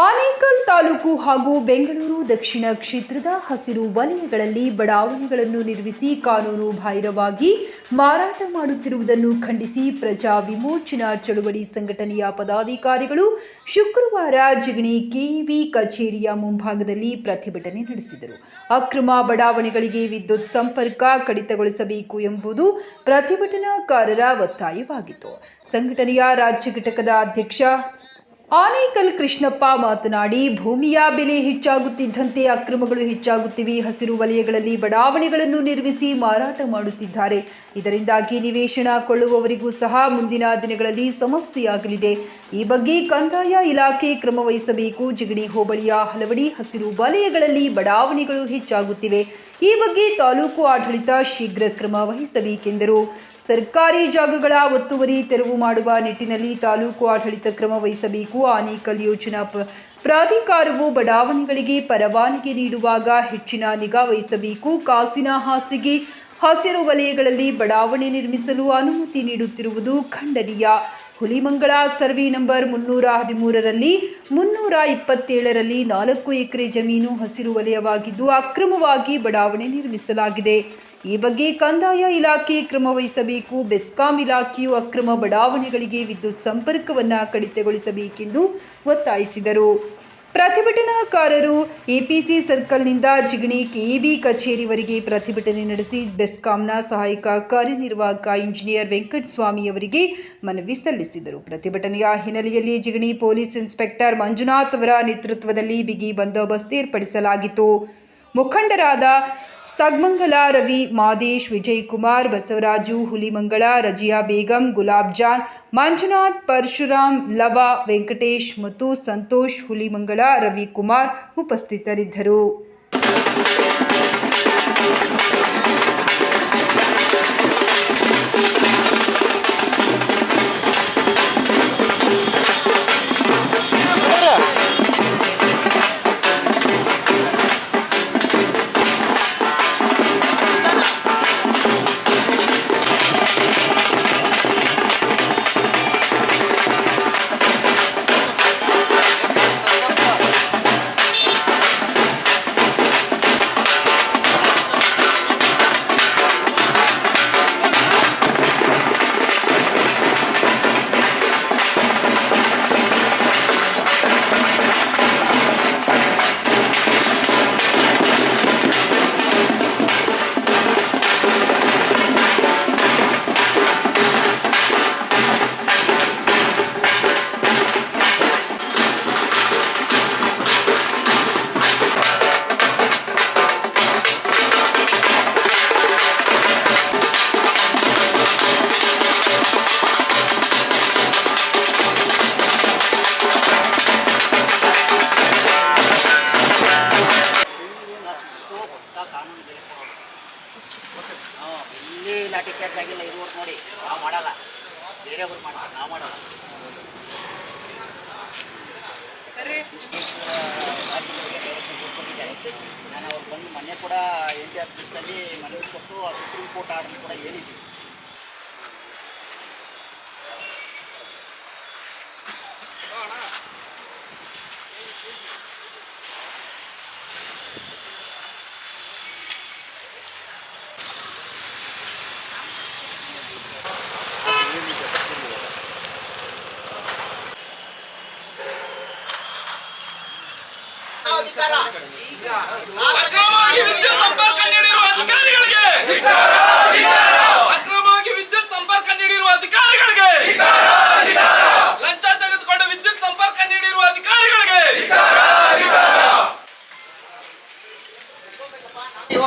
ಆನೇಕಲ್ ತಾಲೂಕು ಹಾಗೂ ಬೆಂಗಳೂರು ದಕ್ಷಿಣ ಕ್ಷೇತ್ರದ ಹಸಿರು ವಲಯಗಳಲ್ಲಿ ಬಡಾವಣೆಗಳನ್ನು ನಿರ್ಮಿಸಿ ಕಾನೂನು ಬಾಹಿರವಾಗಿ ಮಾರಾಟ ಮಾಡುತ್ತಿರುವುದನ್ನು ಖಂಡಿಸಿ ಪ್ರಜಾ ವಿಮೋಚನಾ ಚಳುವಳಿ ಸಂಘಟನೆಯ ಪದಾಧಿಕಾರಿಗಳು ಶುಕ್ರವಾರ ಜಿಗಣಿ ಕೆಇಬಿ ಕಚೇರಿಯ ಮುಂಭಾಗದಲ್ಲಿ ಪ್ರತಿಭಟನೆ ನಡೆಸಿದರು. ಅಕ್ರಮ ಬಡಾವಣೆಗಳಿಗೆ ವಿದ್ಯುತ್ ಸಂಪರ್ಕ ಕಡಿತಗೊಳಿಸಬೇಕು ಎಂಬುದು ಪ್ರತಿಭಟನಾಕಾರರ ಒತ್ತಾಯವಾಗಿತ್ತು. ಸಂಘಟನೆಯ ರಾಜ್ಯ ಘಟಕದ ಅಧ್ಯಕ್ಷ ಆನೇಕಲ್ ಕೃಷ್ಣಪ್ಪ ಮಾತನಾಡಿ, ಭೂಮಿಯ ಬೆಲೆ ಹೆಚ್ಚಾಗುತ್ತಿದ್ದಂತೆ ಅಕ್ರಮಗಳು ಹೆಚ್ಚಾಗುತ್ತಿವೆ, ಹಸಿರು ವಲಯಗಳಲ್ಲಿ ಬಡಾವಣೆಗಳನ್ನು ನಿರ್ಮಿಸಿ ಮಾರಾಟ ಮಾಡುತ್ತಿದ್ದಾರೆ. ಇದರಿಂದಾಗಿ ನಿವೇಶನ ಕೊಳ್ಳುವವರಿಗೂ ಸಹ ಮುಂದಿನ ದಿನಗಳಲ್ಲಿ ಸಮಸ್ಯೆಯಾಗಲಿದೆ. ಈ ಬಗ್ಗೆ ಕಂದಾಯ ಇಲಾಖೆ ಕ್ರಮ ವಹಿಸಬೇಕು. ಜಿಗಣಿ ಹೋಬಳಿಯ ಹಲವಡಿ ಹಸಿರು ವಲಯಗಳಲ್ಲಿ ಬಡಾವಣೆಗಳು ಹೆಚ್ಚಾಗುತ್ತಿವೆ. ಈ ಬಗ್ಗೆ ತಾಲೂಕು ಆಡಳಿತ ಶೀಘ್ರ ಕ್ರಮ ವಹಿಸಬೇಕೆಂದರು. ಸರ್ಕಾರಿ ಜಾಗಗಳ ಒತ್ತುವರಿ ತೆರವು ಮಾಡುವ ನಿಟ್ಟಿನಲ್ಲಿ ತಾಲೂಕು ಆಡಳಿತ ಕ್ರಮ ವಹಿಸಬೇಕು. ಆನೇಕಲ್ ಯೋಜನಾ ಪ್ರಾಧಿಕಾರವು ಬಡಾವಣೆಗಳಿಗೆ ಪರವಾನಗಿ ನೀಡುವಾಗ ಹೆಚ್ಚಿನ ನಿಗಾ ವಹಿಸಬೇಕು. ಕಾಸಿನ ಹಾಸಿಗೆ, ಹಸಿರು ವಲಯಗಳಲ್ಲಿ ಬಡಾವಣೆ ನಿರ್ಮಿಸಲು ಅನುಮತಿ ನೀಡುತ್ತಿರುವುದು ಖಂಡನೀಯ. ಹುಲಿಮಂಗಳ ಸರ್ವಿ ನಂಬರ್ ಮುನ್ನೂರ ಹದಿಮೂರರಲ್ಲಿ, ಮುನ್ನೂರ ಇಪ್ಪತ್ತೇಳರಲ್ಲಿ ನಾಲ್ಕು ಎಕರೆ ಜಮೀನು ಹಸಿರು ವಲಯವಾಗಿದ್ದು ಅಕ್ರಮವಾಗಿ ಬಡಾವಣೆ ನಿರ್ಮಿಸಲಾಗಿದೆ. ಈ ಬಗ್ಗೆ ಕಂದಾಯ ಇಲಾಖೆ ಕ್ರಮ ವಹಿಸಬೇಕು, ಬೆಸ್ಕಾಂ ಇಲಾಖೆಯು ಅಕ್ರಮ ಬಡಾವಣೆಗಳಿಗೆ ವಿದ್ಯುತ್ ಸಂಪರ್ಕವನ್ನು ಕಡಿತಗೊಳಿಸಬೇಕೆಂದು ಒತ್ತಾಯಿಸಿದರು. ಪ್ರತಿಭಟನಾಕಾರರು ಎಪಿಸಿ ಸರ್ಕಲ್ನಿಂದ ಜಿಗಣಿ ಕೆಇಬಿ ಕಚೇರಿವರೆಗೆ ಪ್ರತಿಭಟನೆ ನಡೆಸಿ ಬೆಸ್ಕಾಂನ ಸಹಾಯಕ ಕಾರ್ಯನಿರ್ವಾಹಕ ಇಂಜಿನಿಯರ್ ವೆಂಕಟಸ್ವಾಮಿ ಅವರಿಗೆ ಮನವಿ ಸಲ್ಲಿಸಿದರು. ಪ್ರತಿಭಟನೆಯ ಹಿನ್ನೆಲೆಯಲ್ಲಿ ಜಿಗಣಿ ಪೊಲೀಸ್ ಇನ್ಸ್ಪೆಕ್ಟರ್ ಮಂಜುನಾಥ್ ಅವರ ನೇತೃತ್ವದಲ್ಲಿ ಬಿಗಿ ಬಂದೋಬಸ್ತ್ ಏರ್ಪಡಿಸಲಾಗಿತ್ತು. ಮುಖಂಡರಾದ ಸಗ್ಮಂಗಲ ರವಿ, ಮಾದೇಶ್ ವಿಜಯ್ ಕುಮಾರ್ ಬಸವರಾಜು ಹುಲಿಮಂಗಳ ರಜಿಯಾ ಬೇಗಂ, ಗುಲಾಬ್ ಜಾನ್, ಮಂಜುನಾಥ್, ಪರಶುರಾಮ್, ಲವ, ವೆಂಕಟೇಶ್ ಮತ್ತು ಸಂತೋಷ್ ಹುಲಿಮಂಗಳ ರವಿಕುಮಾರ್ ಉಪಸ್ಥಿತರಿದ್ದರು. ಬೇರೆಯವ್ರು ಮಾಡ್ತಾರೆ ನಾವು ರಾಜ್ಯಗಳಿಗೆ ಡೈರೆಕ್ಷನ್ ಕೊಟ್ಕೊಂಡಿದ್ದಾರೆ ನಾನು ಅವ್ರು ಬಂದು ಮೊನ್ನೆ ಕೂಡ ಎನ್ ಡಿ ದಿವಸದಲ್ಲಿ ಮನವಿ ಕೊಟ್ಟು ಆ ಸುಪ್ರೀಂ ಕೋರ್ಟ್ ಆರ್ಡರ್ ಕೂಡ ಹೇಳಿದ್ವಿ ಅಕ್ರಮವಾಗಿ ವಿದ್ಯುತ್ ಸಂಪರ್ಕ ನೀಡಿರುವ ಅಧಿಕಾರಿಗಳಿಗೆ ಅಕ್ರಮವಾಗಿ ವಿದ್ಯುತ್ ಸಂಪರ್ಕ ನೀಡಿರುವ ಅಧಿಕಾರಿಗಳಿಗೆ ಲಂಚ ತೆಗೆದುಕೊಂಡು ವಿದ್ಯುತ್ ಸಂಪರ್ಕ ನೀಡಿರುವ ಅಧಿಕಾರಿಗಳಿಗೆ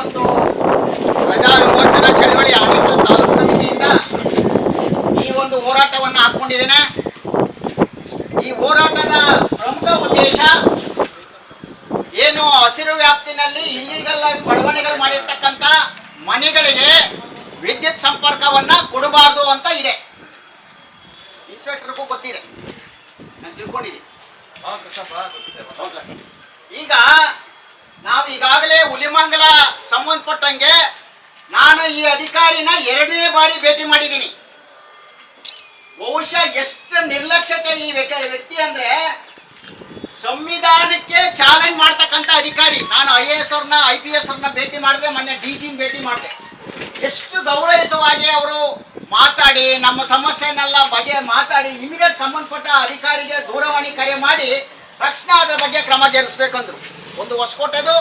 ಇವತ್ತು ಪ್ರಜಾ ವಿಮೋಚನಾ ಚಳವಳಿ ಆನೇಕಲ್ ತಾಲೂಕು ಸಮಿತಿಯಿಂದ ಈ ಒಂದು ಹೋರಾಟವನ್ನು ಹಾಕೊಂಡಿದ್ದೇನೆ ಈ ಹೋರಾಟದ ಪ್ರಮುಖ ಉದ್ದೇಶ ಏನು ಹಸಿರು ವ್ಯಾಪ್ತಿನಲ್ಲಿ ಇಲ್ಲಿಗಲ್ ಆಗಿ ಬಡವಣೆಗಳು ಮಾಡಿರ್ತಕ್ಕಂಥ ಮನೆಗಳಿಗೆ ವಿದ್ಯುತ್ ಸಂಪರ್ಕವನ್ನ ಕೊಡಬಾರ್ದು ಅಂತ ಇದೆ. ಇನ್ಸ್ಪೆಕ್ಟರ್ಗೂ ಗೊತ್ತಿದೆ. ನಾನು ತಿಳ್ಕೊಂಡಿದ್ದೀನಿ. ಈಗ ನಾವು ಈಗಾಗಲೇ ಹುಲಿಮಂಗಲ ಸಂಬಂಧಪಟ್ಟಂಗೆ ನಾನು ಈ ಅಧಿಕಾರಿನ ಎರಡನೇ ಬಾರಿ ಭೇಟಿ ಮಾಡಿದ್ದೀನಿ. ಬಹುಶಃ ಎಷ್ಟು ನಿರ್ಲಕ್ಷ್ಯತೆ ಈ ವ್ಯಕ್ತಿ ಅಂದ್ರೆ ಸಂವಿಧಾನಕ್ಕೆ ಚಾಲೆಂಜ್ ಮಾಡ್ತಕ್ಕಂಥ ಅಧಿಕಾರಿ. ನಾನು ಐ ಎ ಎಸ್ ಅವ್ರನ್ನ ಐ ಪಿ ಎಸ್ ಅವ್ರನ್ನ ಭೇಟಿ ಮಾಡಿದ್ರೆ ಮೊನ್ನೆ ಡಿ ಜಿನ ಭೇಟಿ ಮಾಡಿದೆ. ಎಷ್ಟು ಗೌರವಯುತವಾಗಿ ಅವರು ಮಾತಾಡಿ, ನಮ್ಮ ಸಮಸ್ಯೆನೆಲ್ಲ ಬಗೆ ಮಾತಾಡಿ ಇಮಿಡಿಯೇಟ್ ಸಂಬಂಧಪಟ್ಟ ಅಧಿಕಾರಿಗೆ ದೂರವಾಣಿ ಕರೆ ಮಾಡಿ, ತಕ್ಷಣ ಅದರ ಬಗ್ಗೆ ಕ್ರಮ ಜರುಗಿಸ್ಬೇಕಂದ್ರು. ಒಂದು ಹೊಸಕೋಟೆದು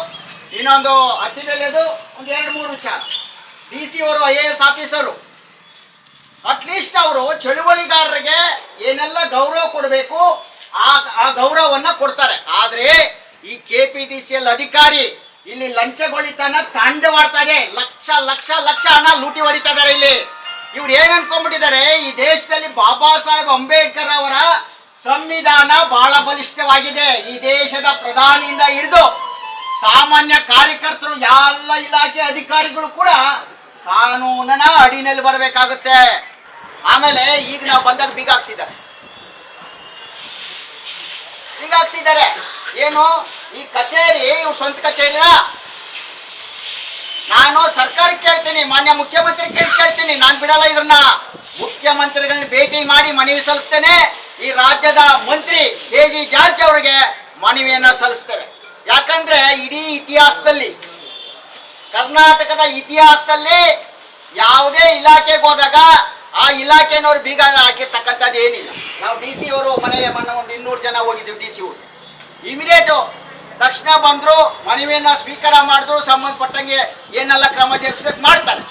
ಇನ್ನೊಂದು ಅತ್ತಿಬೆಲೆದು ಒಂದು ಎರಡು ಮೂರು ವಿಚಾರ. ಡಿ ಸಿ ಅವರು I A S officer at least ಅವರು ಚಳುವಳಿಗಾರರಿಗೆ ಏನೆಲ್ಲ ಗೌರವ ಕೊಡಬೇಕು, ಆ ಆ ಗೌರವವನ್ನ ಕೊಡ್ತಾರೆ. ಆದ್ರೆ ಈ K P D C L ಅಧಿಕಾರಿ ಇಲ್ಲಿ ಲಂಚಗೊಳಿತನ ತಾಂಡವಾಡ್ತಾರೆ ಲಕ್ಷ ಲಕ್ಷ ಲಕ್ಷ ಹಣ ಲೂಟಿ ಹೊಡಿತಾ ಇದಾರೆ ಇಲ್ಲಿ. ಇವ್ರು ಏನ್ ಅನ್ಕೊಂಡ್ಬಿಟ್ಟಿದ್ದಾರೆ, ಈ ದೇಶದಲ್ಲಿ ಬಾಬಾ ಸಾಹೇಬ್ ಅಂಬೇಡ್ಕರ್ ಅವರ ಸಂವಿಧಾನ ಬಹಳ ಬಲಿಷ್ಠವಾಗಿದೆ. ಈ ದೇಶದ ಪ್ರಧಾನಿಯಿಂದ ಹಿಡಿದು ಸಾಮಾನ್ಯ ಕಾರ್ಯಕರ್ತರು, ಎಲ್ಲ ಇಲಾಖೆ ಅಧಿಕಾರಿಗಳು ಕೂಡ ಕಾನೂನನ ಅಡಿನಲ್ಲಿ ಬರಬೇಕಾಗುತ್ತೆ. ಆಮೇಲೆ ಈಗ ನಾವು ಬಂದಾಗ ಬೀಗ ಹಾಕ್ಸಿದ್ದಾರೆ. ಏನು? ಈ ಕಚೇರಿ, ಇವ್ರ ಸ್ವಂತ ಕಚೇರಿನ ನಾನು ಸರ್ಕಾರಕ್ಕೆ ಕೇಳ್ತೀನಿ, ಮಾನ್ಯ ಮುಖ್ಯಮಂತ್ರಿ ಕೇಳಿ ಕೇಳ್ತೀನಿ. ನಾನು ಬಿಡಲ್ಲ ಇದ್ರನ್ನ ಮುಖ್ಯಮಂತ್ರಿಗಳನ್ನ ಭೇಟಿ ಮಾಡಿ ಮನವಿ ಸಲ್ಲಿಸ್ತೇನೆ. ಈ ರಾಜ್ಯದ ಮಂತ್ರಿ ಕೆ ಜಿ ಜಾರ್ಜ್ ಅವರಿಗೆ ಮನವಿಯನ್ನ ಸಲ್ಲಿಸ್ತೇವೆ. ಯಾಕಂದ್ರೆ ಇಡೀ ಇತಿಹಾಸದಲ್ಲಿ, ಕರ್ನಾಟಕದ ಇತಿಹಾಸದಲ್ಲಿ ಯಾವುದೇ ಇಲಾಖೆಗೆ ಹೋದಾಗ ಆ ಇಲಾಖೆನವ್ರು ಬೀಗ ಹಾಕಿರ್ತಕ್ಕಂಥದ್ದು ಏನಿಲ್ಲ. ನಾವು ಡಿ ಸಿ ಅವರು ಮನೆಯ ಮನೆ ಒಂದು ಇನ್ನೂರು ಜನ ಹೋಗಿದ್ದೀವಿ ಡಿ ಸಿ ಊರು. ಇಮಿಡಿಯೇಟು ತಕ್ಷಣ ಬಂದ್ರು, ಮನವಿಯನ್ನ ಸ್ವೀಕಾರ ಮಾಡಿದ್ರು, ಸಂಬಂಧಪಟ್ಟಂಗೆ ಏನೆಲ್ಲ ಕ್ರಮ ಜರುಗಿಸ್ಬೇಕು ಮಾಡ್ತಾರೆ.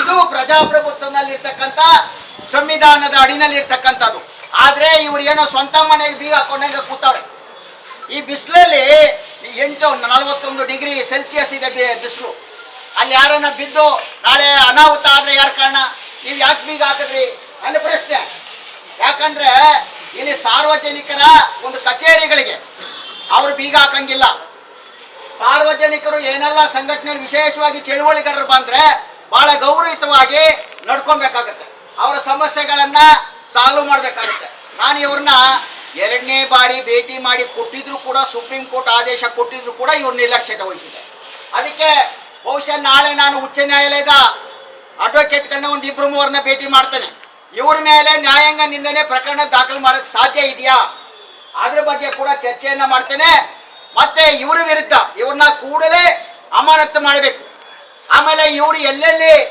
ಇದು ಪ್ರಜಾಪ್ರಭುತ್ವದಲ್ಲಿರ್ತಕ್ಕಂಥ ಸಂವಿಧಾನದ ಅಡಿನಲ್ಲಿ ಇರ್ತಕ್ಕಂಥದ್ದು ಆದ್ರೆ ಇವ್ರು ಏನೋ ಸ್ವಂತ ಮನೆಗೆ ಬೀಗ ಹಾಕೊಂಡಂಗೆ ಕೂತವ್ರೆ. ಈ ಬಿಸಿಲಲ್ಲಿ ಎಂಟು, ನಲವತ್ತೊಂದು ಡಿಗ್ರಿ ಸೆಲ್ಸಿಯಸ್ ಇದೆ ಬಿಸಿಲು. ಅಲ್ಲಿ ಯಾರನ್ನ ಬಿದ್ದು ನಾಳೆ ಅನಾಹುತ ಆದ್ರೆ ಯಾರ ಕಾರಣ? ನೀವು ಯಾಕೆ ಬೀಗ ಹಾಕಿದ್ರಿ? ಅನ್ನೋ ಪ್ರಶ್ನೆ. ಯಾಕಂದ್ರೆ ಇಲ್ಲಿ ಸಾರ್ವಜನಿಕರ ಒಂದು ಕಚೇರಿಗಳಿಗೆ ಅವರು ಬೀಗ ಹಾಕಂಗಿಲ್ಲ. ಸಾರ್ವಜನಿಕರು ಏನೆಲ್ಲ ಸಂಘಟನೆ ವಿಶೇಷವಾಗಿ ಚಳುವಳಿಗಾರರು ಬಂದ್ರೆ ಬಹಳ ಗೌರವಯುತವಾಗಿ ನಡ್ಕೊಬೇಕಾಗತ್ತೆ. ಅವರ ಸಮಸ್ಯೆಗಳನ್ನ ಸಾಲ್ವ್ ಮಾಡಬೇಕಾಗುತ್ತೆ. ನಾನು ಇವ್ರನ್ನ ಎರಡನೇ ಬಾರಿ ಭೇಟಿ ಮಾಡಿ ಕೊಟ್ಟಿದ್ರು ಕೂಡ, ಸುಪ್ರೀಂ ಕೋರ್ಟ್ ಆದೇಶ ಕೊಟ್ಟಿದ್ರು ಕೂಡ ಇವ್ರು ನಿರ್ಲಕ್ಷ್ಯತೆ ವಹಿಸಿದೆ ಅದಕ್ಕೆ ಬಹುಶಃ ನಾಳೆ ನಾನು ಉಚ್ಚ ನ್ಯಾಯಾಲಯದ ಅಡ್ವೊಕೇಟ್ಗಳನ್ನ ಒಂದು ಇಬ್ರು ಮೂವರನ್ನ ಭೇಟಿ ಮಾಡ್ತೇನೆ. ಇವ್ರ ಮೇಲೆ ನ್ಯಾಯಾಂಗ ನಿಂದನೆ ಪ್ರಕರಣ ದಾಖಲು ಮಾಡಕ್ ಸಾಧ್ಯ ಇದೆಯಾ? ಅದ್ರ ಬಗ್ಗೆ ಕೂಡ ಚರ್ಚೆಯನ್ನ ಮಾಡ್ತೇನೆ. ಮತ್ತೆ ಇವ್ರ ವಿರುದ್ಧ ಇವ್ರನ್ನ ಕೂಡಲೇ ಅಮಾನತ್ತು ಮಾಡಬೇಕು. ಆಮೇಲೆ ಇವರು ಎಲ್ಲೆಲ್ಲಿ